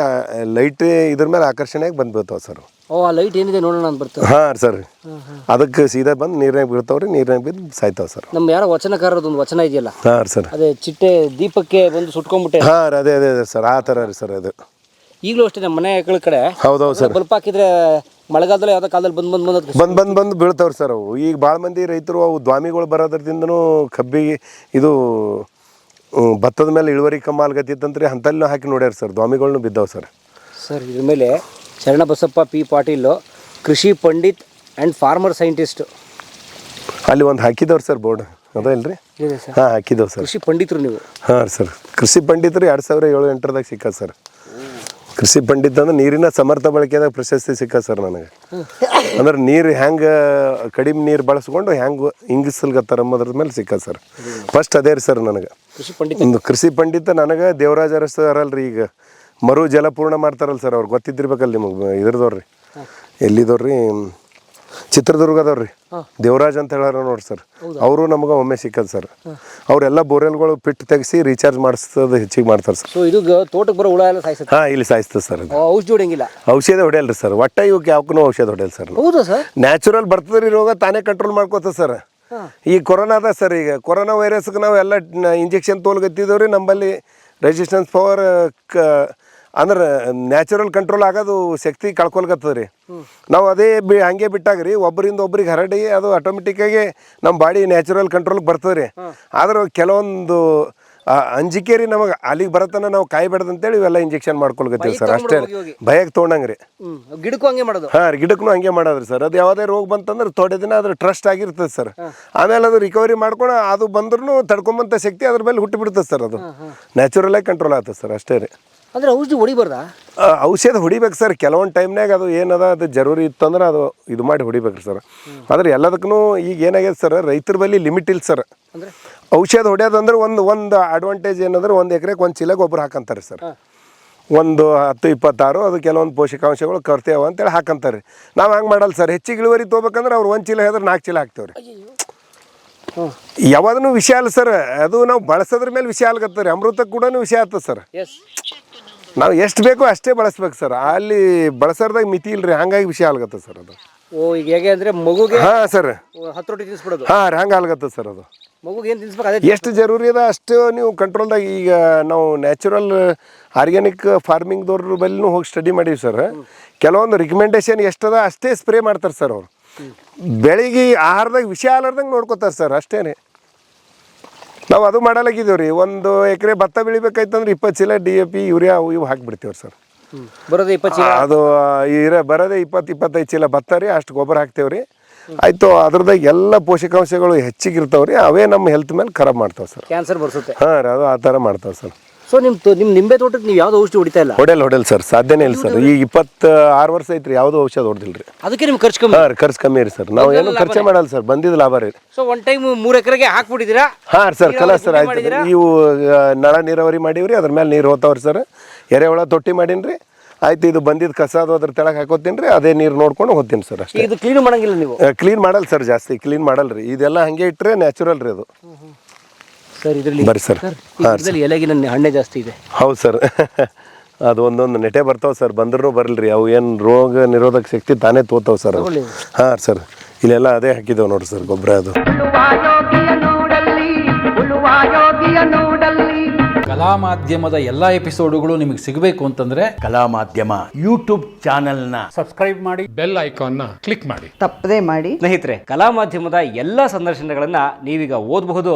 Speaker 1: ಲೈಟ್ ಇದ್ರ ಮೇಲೆ ಆಕರ್ಷಣೆಯಾಗಿ ಬಂದು ಬೀಳ್ತಾವೆ ಸರ್
Speaker 3: ಆ ಲೈಟ್ ಏನಿದೆ ನೋಡೋಣ ಅಂತ ಬರ್ತದೆ.
Speaker 1: ಹಾಂ ಸರ್. ಅದಕ್ಕೆ ಸೀದಾ ಬಂದು ನೀರ್ನಾಗ ಬೀಳ್ತಾವೆ ರೀ ನೀರ್ನಾಗ ಬಿದ್ದು ಸಾಯ್ತಾವ ಸರ್.
Speaker 3: ನಮ್ಮ ಯಾರೋ ವಚನಕಾರರದ್ದು ಒಂದು ವಚನ ಇದೆಯಲ್ಲ?
Speaker 1: ಹಾಂ ಸರ್.
Speaker 3: ಅದೇ ಚಿಟ್ಟೆ ದೀಪಕ್ಕೆ ಬಂದು ಸುಟ್ಕೊಂಡ್ಬಿಟ್ಟೆ.
Speaker 1: ಹಾಂ ರೀ ಅದೇ ಅದೇ ಅದೇ ಸರ್. ಆ ಥರ ರೀ ಸರ್ ಅದು.
Speaker 3: ಈಗಲೂ ಅಷ್ಟೇ ನಮ್ಮ ಮನೆಗಳ ಕಡೆ
Speaker 1: ಹೌದೌದು ಸರ್.
Speaker 3: ಬಲ್ಪ್ ಹಾಕಿದ್ರೆ ಮಳೆಗಾಲದಲ್ಲಿ ಯಾವ್ದೋ ಕಾಲದಲ್ಲಿ ಬಂದು ಬಂದು ಬಂದು
Speaker 1: ಬಂದು ಬಂದು ಬಂದು ಬೀಳ್ತಾವ್ರಿ ಸರ್ ಅವು. ಈಗ ಭಾಳ ಮಂದಿ ರೈತರು ಅವು ದ್ವಾಮಿಗಳು ಬರೋದ್ರಿಂದನೂ ಕಬ್ಬಿಗೆ ಇದು ಹ್ಮ್, ಭತ್ತದ ಮೇಲೆ ಇಳುವರಿ ಕಮ್ಮ ಆಲ್ಗತ್ತಿತ್ತಂತ್ರಿ ಅಂತಲ್ಲಿ ಹಾಕಿ ನೋಡ್ಯಾರ ಸರ್. ದ್ವಾಮಿಗಳ್ನು ಬಿದ್ದಾವೆ ಸರ್.
Speaker 3: ಸರ್ ಇದ್ರ ಮೇಲೆ ಶರಣ ಬಸಪ್ಪ ಪಿ ಪಾಟೀಲು ಕೃಷಿ ಪಂಡಿತ್ ಆ್ಯಂಡ್ ಫಾರ್ಮರ್ ಸೈಂಟಿಸ್ಟ್
Speaker 1: ಅಲ್ಲಿ ಒಂದು ಹಾಕಿದವ್ರು ಸರ್ ಬೋರ್ಡ್. ಅದ ಇಲ್ರಿ?
Speaker 3: ಇದೆ ಸರ್.
Speaker 1: ಹಾಂ ಹಾಕಿದವ್ ಸರ್.
Speaker 3: ಕೃಷಿ ಪಂಡಿತರು ನೀವು?
Speaker 1: ಹಾಂ ಸರ್. ಕೃಷಿ ಪಂಡಿತರು ಎರಡು ಸಾವಿರ ಏಳು ಎಂಟರದಾಗ ಸಿಕ್ಕ ಸರ್. ಕೃಷಿ ಪಂಡಿತ ಅಂದ್ರೆ ನೀರಿನ ಸಮರ್ಥ ಬಳಕೆದಾಗ ಪ್ರಶಸ್ತಿ ಸಿಕ್ಕ ಸರ್ ನನಗೆ. ಅಂದ್ರೆ ನೀರು ಹೆಂಗೆ ಕಡಿಮೆ ನೀರು ಬಳಸ್ಕೊಂಡು ಹೆಂಗೆ ಹಿಂಗಿಸಲ್ಗತ್ತಾರ ಅನ್ನೋದ್ರ ಮೇಲೆ ಸಿಕ್ಕ ಸರ್. ಫಸ್ಟ್ ಅದೇ ರೀ ಸರ್ ನನಗೆ.
Speaker 3: ಕೃಷಿ ಪಂಡಿತ?
Speaker 1: ಕೃಷಿ ಪಂಡಿತ ನನಗೆ ದೇವರಾಜ ಅರಸ್ತಾರಲ್ರಿ ಈಗ. ಮರು ಜಲಪೂರ್ಣ ಮಾಡ್ತಾರಲ್ಲ ಸರ್ ಅವ್ರು ಗೊತ್ತಿದ್ದಿರ್ಬೇಕಲ್ಲ ನಿಮಗೆ ಇದ್ರದವ್ರಿ ಎಲ್ಲಿದವ್ರಿ ಚಿತ್ರದುರ್ಗದವ್ರಿ ದೇವರಾಜ್ ಅಂತ ಹೇಳಾರ ನೋಡ್ರಿ ಸರ್. ಅವರು ನಮಗೆ ಒಮ್ಮೆ ಸಿಕ್ಕದ್ ಸರ್. ಅವರೆಲ್ಲ ಬೋರೆಲ್ಗಳು ಪಿಟ್ ತೆಗೆಸಿ ರೀಚಾರ್ಜ್ ಮಾಡಿಸ್ತದ ಹೆಚ್ಚಿಗೆ ಮಾಡ್ತಾರೆ ಸರ್.
Speaker 3: ಸೊ ಇದು ತೋಟಕ್ಕೆ ಬರೋ ಹುಳ ಎಲ್ಲ ಸಾಯಿಸುತ್ತೆ?
Speaker 1: ಹಾಂ ಇಲ್ಲಿ ಸಾಯಿಸ್ತದೆ ಸರ್ ಅದು.
Speaker 3: ಔಷಧಿ ಹೊಡೆಯಂಗಿಲ್ಲ?
Speaker 1: ಔಷಧ ಹೊಡೆಯಲ್ರಿ ಸರ್. ಒಟ್ಟ ಇವಕ್ಕೆ ಯಾವಕ್ಕೂ ಔಷಧ ಹೊಡೆಯಲ್ಲ ಸರ್.
Speaker 3: ಹೌದಾ ಸರ್?
Speaker 1: ನ್ಯಾಚುರಲ್ ಬರ್ತದ್ರಿ ರೋಗ ತಾನೇ ಕಂಟ್ರೋಲ್ ಮಾಡ್ಕೋತ ಸರ್. ಈ ಕೊರೋನಾದ ಸರ್ ಈಗ. ಕೊರೋನಾ ವೈರಸ್ಗೆ ನಾವು ಎಲ್ಲ ಇಂಜೆಕ್ಷನ್ ತೋಲ್ಗತ್ತಿದ್ದೇವೆ ರೀ ನಮ್ಮಲ್ಲಿ ರೆಸಿಸ್ಟೆನ್ಸ್ ಪವರ್ ಕ ಅಂದ್ರೆ ನ್ಯಾಚುರಲ್ ಕಂಟ್ರೋಲ್ ಆಗೋದು ಶಕ್ತಿ ಕಳ್ಕೊಳ್ಕತ್ತದ ರೀ ನಾವು ಅದೇ ಬಿ ಹಂಗೆ ಬಿಟ್ಟಾಗ ರೀ ಒಬ್ಬರಿಂದ ಒಬ್ರಿಗೆ ಹರಡಿ ಅದು ಆಟೋಮೆಟಿಕ್ಕಾಗಿ ನಮ್ಮ ಬಾಡಿ ನ್ಯಾಚುರಲ್ ಕಂಟ್ರೋಲ್ಗೆ ಬರ್ತದೆ ರೀ ಆದ್ರೆ ಕೆಲವೊಂದು ಆ, ಅಂಜಿಕೆ ರೀ ನಮಗೆ ಅಲ್ಲಿಗೆ ಬರತನ ನಾವು ಕಾಯ್ಬೇಡ್ದು ಅಂತೇಳಿ ಇವೆಲ್ಲ ಇಂಜೆಕ್ಷನ್ ಮಾಡ್ಕೊಳ್ಕತ್ತೀವಿ ಸರ್. ಅಷ್ಟೇ. ಭಯಕ್ಕೆ ತೊಗೊಂಡಂಗೆ ರೀ
Speaker 3: ಗಿಡಕ್ಕೂ ಹಂಗೆ ಮಾಡೋದು.
Speaker 1: ಹಾಂ ಗಿಡಕ್ಕೂ ಹಂಗೆ ಮಾಡೋದ್ರಿ ಸರ್. ಅದು ಯಾವುದೇ ರೋಗ ಬಂತಂದ್ರೆ ತೊಡೆ ದಿನ ಅದ್ರ ಟ್ರಸ್ಟ್ ಆಗಿರ್ತದೆ ಸರ್. ಆಮೇಲೆ ಅದು ರಿಕವರಿ ಮಾಡ್ಕೊಂಡು ಅದು ಬಂದ್ರೂ ತಡ್ಕೊಂಬಂಥ ಶಕ್ತಿ ಅದ್ರ ಮೇಲೆ ಹುಟ್ಟಿ ಬಿಡ್ತದೆ ಸರ್ ಅದು. ನ್ಯಾಚುರಲ್ ಆಗಿ ಕಂಟ್ರೋಲ್ ಆಗ್ತದೆ ಸರ್ ಅಷ್ಟೇ ರೀ.
Speaker 3: ಅಂದ್ರೆ ಔಷಧಿ ಹೊಡಿಬಾರ್ದಾ?
Speaker 1: ಔಷಧ ಹೊಡಿಬೇಕು ಸರ್. ಕೆಲವೊಂದು ಟೈಮ್ನಾಗ ಅದು ಏನದ ಅದು ಜರೂರಿ ಇತ್ತಂದ್ರೆ ಅದು ಇದು ಮಾಡಿ ಹೊಡಿಬೇಕು ಸರ್. ಆದ್ರೆ ಎಲ್ಲದಕ್ಕೂ ಈಗ ಏನಾಗಿದೆ ಸರ್ ರೈತರ ಬಳಿ ಲಿಮಿಟ್ ಇಲ್ಲ ಸರ್.
Speaker 3: ಅಂದ್ರೆ?
Speaker 1: ಔಷಧ ಹೊಡ್ಯೋದಂದ್ರೆ ಒಂದು ಒಂದು ಅಡ್ವಾಂಟೇಜ್ ಏನಂದ್ರೆ ಒಂದು ಎಕರೆಗೆ ಒಂದು ಚೀಲ ಗೊಬ್ಬರ ಹಾಕಂತಾರೆ ಸರ್. ಒಂದು ಹತ್ತು ಇಪ್ಪತ್ತಾರು ಅದು ಕೆಲವೊಂದು ಪೋಷಕಾಂಶಗಳು ಕರ್ತೇವೆ ಅಂತೇಳಿ ಹಾಕಂತಾರೆ. ನಾವು ಹಂಗೆ ಮಾಡಲ್ಲ ಸರ್. ಹೆಚ್ಚಿಗೆ ಇಳುವರಿ ತೊಗೋಬೇಕಂದ್ರೆ ಅವ್ರು ಒಂದು ಚೀಲ ಹೇಳಿದ್ರೆ ನಾಲ್ಕು ಚೀಲ ಹಾಕ್ತೇವೆ ರೀ
Speaker 3: ಹ್ಞೂ
Speaker 1: ಯಾವಾಗೂ ವಿಷಯ ಅಲ್ಲ ಸರ್. ಅದು ನಾವು ಬಳಸೋದ್ರ ಮೇಲೆ ವಿಷಯ ಆಗತ್ತೆ ರೀ. ಅಮೃತ ಕೂಡ ವಿಷಯ ಆಗ್ತದೆ ಸರ್. ನಾವು ಎಷ್ಟು ಬೇಕೋ ಅಷ್ಟೇ ಬಳಸ್ಬೇಕು ಸರ್. ಅಲ್ಲಿ ಬಳಸೋದಾಗ ಮಿತಿ ಇಲ್ರಿ. ಹಂಗಾಗಿ ವಿಷಯ ಆಗತ್ತೆ ಸರ್ ಅದು.
Speaker 3: ಓ ಈಗ ಹೇಗೆ ಅಂದ್ರೆ ಮಗುಗೆ
Speaker 1: ಹಾಂ ಸರ್.
Speaker 3: ಹತ್ತು ರೊಟ್ಟಿ ತಿನ್ಸ್ಬಿಡೋದು?
Speaker 1: ಹಾಂ ರೀ ಹಂಗೆ ಸರ್ ಅದು.
Speaker 3: ಮಗುಗೆ ಏನು ತಿನ್ಸ್ಬೇಕು? ಅದೇ
Speaker 1: ಎಷ್ಟು ಜರೂರಿ ಅದ ಅಷ್ಟು ನೀವು ಕಂಟ್ರೋಲ್ದಾಗ ಈಗ ನಾವು ನ್ಯಾಚುರಲ್ ಆರ್ಗ್ಯಾನಿಕ್ ಫಾರ್ಮಿಂಗ್ದವ್ರ ಬಲ್ಲಿನೂ ಹೋಗಿ ಸ್ಟಡಿ ಮಾಡೀವಿ ಸರ್. ಕೆಲವೊಂದು ರಿಕಮೆಂಡೇಶನ್ ಎಷ್ಟದ ಅಷ್ಟೇ ಸ್ಪ್ರೇ ಮಾಡ್ತಾರೆ ಸರ್ ಅವರು. ಬೆಳಿಗ್ಗೆ ಆಹಾರದಾಗ ವಿಷ ಆಲಾರ್ದಂಗೆ ನೋಡ್ಕೋತಾರೆ ಸರ್ ಅಷ್ಟೇ ನಾವು ಅದು ಮಾಡಲಾಗಿದ್ದೀವಿ ರೀ ಒಂದು ಎಕರೆ ಭತ್ತ ಬೆಳಿಬೇಕಾಯ್ತಂದ್ರೆ ಇಪ್ಪತ್ತು ಚೀಲ ಡಿ ಎ ಪಿ ಯೂರಿಯಾ ಅವು ಇವು ಹಾಕಿಬಿಡ್ತೀವಿ ಸರ್.
Speaker 3: ಬರೋದು ಇಪ್ಪತ್ತು ಚೀಲ?
Speaker 1: ಅದು ಇರೋ ಬರೋದೇ ಇಪ್ಪತ್ತು ಇಪ್ಪತ್ತೈದು ಚೀಲ ಭತ್ತ ರೀ ಅಷ್ಟು ಗೊಬ್ಬರ ಹಾಕ್ತೇವೆ ರೀ ಆಯಿತು ಅದ್ರದಾಗ ಎಲ್ಲ ಪೋಷಕಾಂಶಗಳು ಹೆಚ್ಚಿಗೆ ಇರ್ತಾವೆ ರೀ ಅವೇ ನಮ್ಮ ಹೆಲ್ತ್ ಮೇಲೆ ಖರಾಬ್ ಮಾಡ್ತಾವೆ ಸರ್.
Speaker 3: ಕ್ಯಾನ್ಸರ್ ಬರ್ಸುತ್ತೆ.
Speaker 1: ಹಾಂ ರೀ ಅದು ಆ ಥರ ಮಾಡ್ತಾವೆ ಸರ್.
Speaker 3: ಸೊ ನಿಮ್ಮ ನಿಮ್ಮ ನಿಂಬೆ ತೋಟಕ್ಕೆ ನೀವು ಯಾವ್ದು ಔಷಧಿ ಹೊಡಿತಾ ಇಲ್ಲ?
Speaker 1: ಹೊಡೆಲ್ ಹೊಡೆಲ್ ಸರ್. ಸಾಧ್ಯನೇ ಇಲ್ಲ ಸರ್. ಈಗ ಇಪ್ಪತ್ತು ಆರು ವರ್ಷ ಐತ್ರಿ ಯಾವ್ದೋ ಔಷಧ ಹೊಡೆದಿಲ್ಲ ರೀ
Speaker 3: ಅದಕ್ಕೆ ನಿಮ್ಗೆ ಖರ್ಚು ಕಮ್ಮಿ?
Speaker 1: ಹಾಂ ಖರ್ಚು ಕಮ್ಮಿ ರೀ ಸರ್. ನಾವು ಏನು ಖರ್ಚೆ ಮಾಡಲ್ಲ ಸರ್ ಬಂದಿದ್ದು ಲಾಭ ರೀ.
Speaker 3: ಸೊ ಒನ್ ಟೈಮ್ ಮೂರು ಎಕರೆಗೆ ಹಾಕ್ಬಿಟ್ಟಿದ್ದೀರಾ?
Speaker 1: ಹಾಂ ಸರ್ ಕಲ ಸರ್ ಆಯ್ತು
Speaker 3: ನೀವು
Speaker 1: ಇವು ನಳ ನೀರಾವರಿ ಮಾಡೀವ್ರಿ ಅದ್ರ ಮೇಲೆ ನೀರು ಹೋಗ್ತಾವ್ರಿ ಸರ್. ಎರೆಹುಳ ತೊಟ್ಟಿ ಮಾಡೀನಿ ರೀ ಆಯ್ತು ಇದು ಬಂದಿದ್ದು ಕಸ ಅದು ಅದ್ರ ತೆಳಗೆ ಹಾಕೋತೀನಿ ರೀ ಅದೇ ನೀರು ನೋಡ್ಕೊಂಡು ಹೋಗ್ತೀನಿ ಸರ್ ಅಷ್ಟೇ.
Speaker 3: ಇದು ಕ್ಲೀನ್ ಮಾಡಂಗಿಲ್ಲ ನೀವು?
Speaker 1: ಕ್ಲೀನ್ ಮಾಡಲ್ಲ ಸರ್ ಜಾಸ್ತಿ ಕ್ಲೀನ್ ಮಾಡಲ್ಲ ರೀ ಇದೆಲ್ಲ ಹಂಗೆ ಇಟ್ಟರೆ ನ್ಯಾಚುರಲ್ ರೀ ಅದು.
Speaker 3: ಸರ್ ಇದರಲ್ಲಿ
Speaker 1: ಬರ್ರಿ ಸರ್.
Speaker 3: ಇದರಲ್ಲಿ ಎಲೆಗಿನ ಹಣ್ಣೆ ಜಾಸ್ತಿ ಇದೆ.
Speaker 1: ಹೌದು ಸರ್. ಅದು ಒಂದೊಂದು ನೆಟೆ ಬರ್ತಾವೆ ಸರ್. ಬಂದ್ರೂ ಬರಲ್ರಿ. ಅವು ಏನು ರೋಗ ನಿರೋಧಕ ಶಕ್ತಿ ತಾನೇ ತೋತಾವೆ ಸರ್. ಹಾಂ ಸರ್. ಇಲ್ಲೆಲ್ಲ ಅದೇ ಹಾಕಿದ್ದೇವೆ ನೋಡ್ರಿ ಸರ್ ಗೊಬ್ಬರ ಅದು.
Speaker 4: ಕಲಾ ಮಾಧ್ಯಮದ ಎಲ್ಲ ಎಪಿಸೋಡುಗಳು ನಿಮಗೆ ಸಿಗಬೇಕು ಅಂತಂದ್ರೆ
Speaker 2: ಕಲಾ ಮಾಧ್ಯಮ ಯೂಟ್ಯೂಬ್ ಚಾನಲ್ನ ಸಬ್ಸ್ಕ್ರೈಬ್ ಮಾಡಿ
Speaker 5: ಬೆಲ್ ಐಕಾನ್ನ ಕ್ಲಿಕ್ ಮಾಡಿ.
Speaker 6: ತಪ್ಪದೇ ಮಾಡಿ.
Speaker 3: ಸ್ನೇಹಿತರೆ ಕಲಾ ಮಾಧ್ಯಮದ ಎಲ್ಲ ಸಂದರ್ಶನಗಳನ್ನ ನೀವೀಗ ಓದಬಹುದು.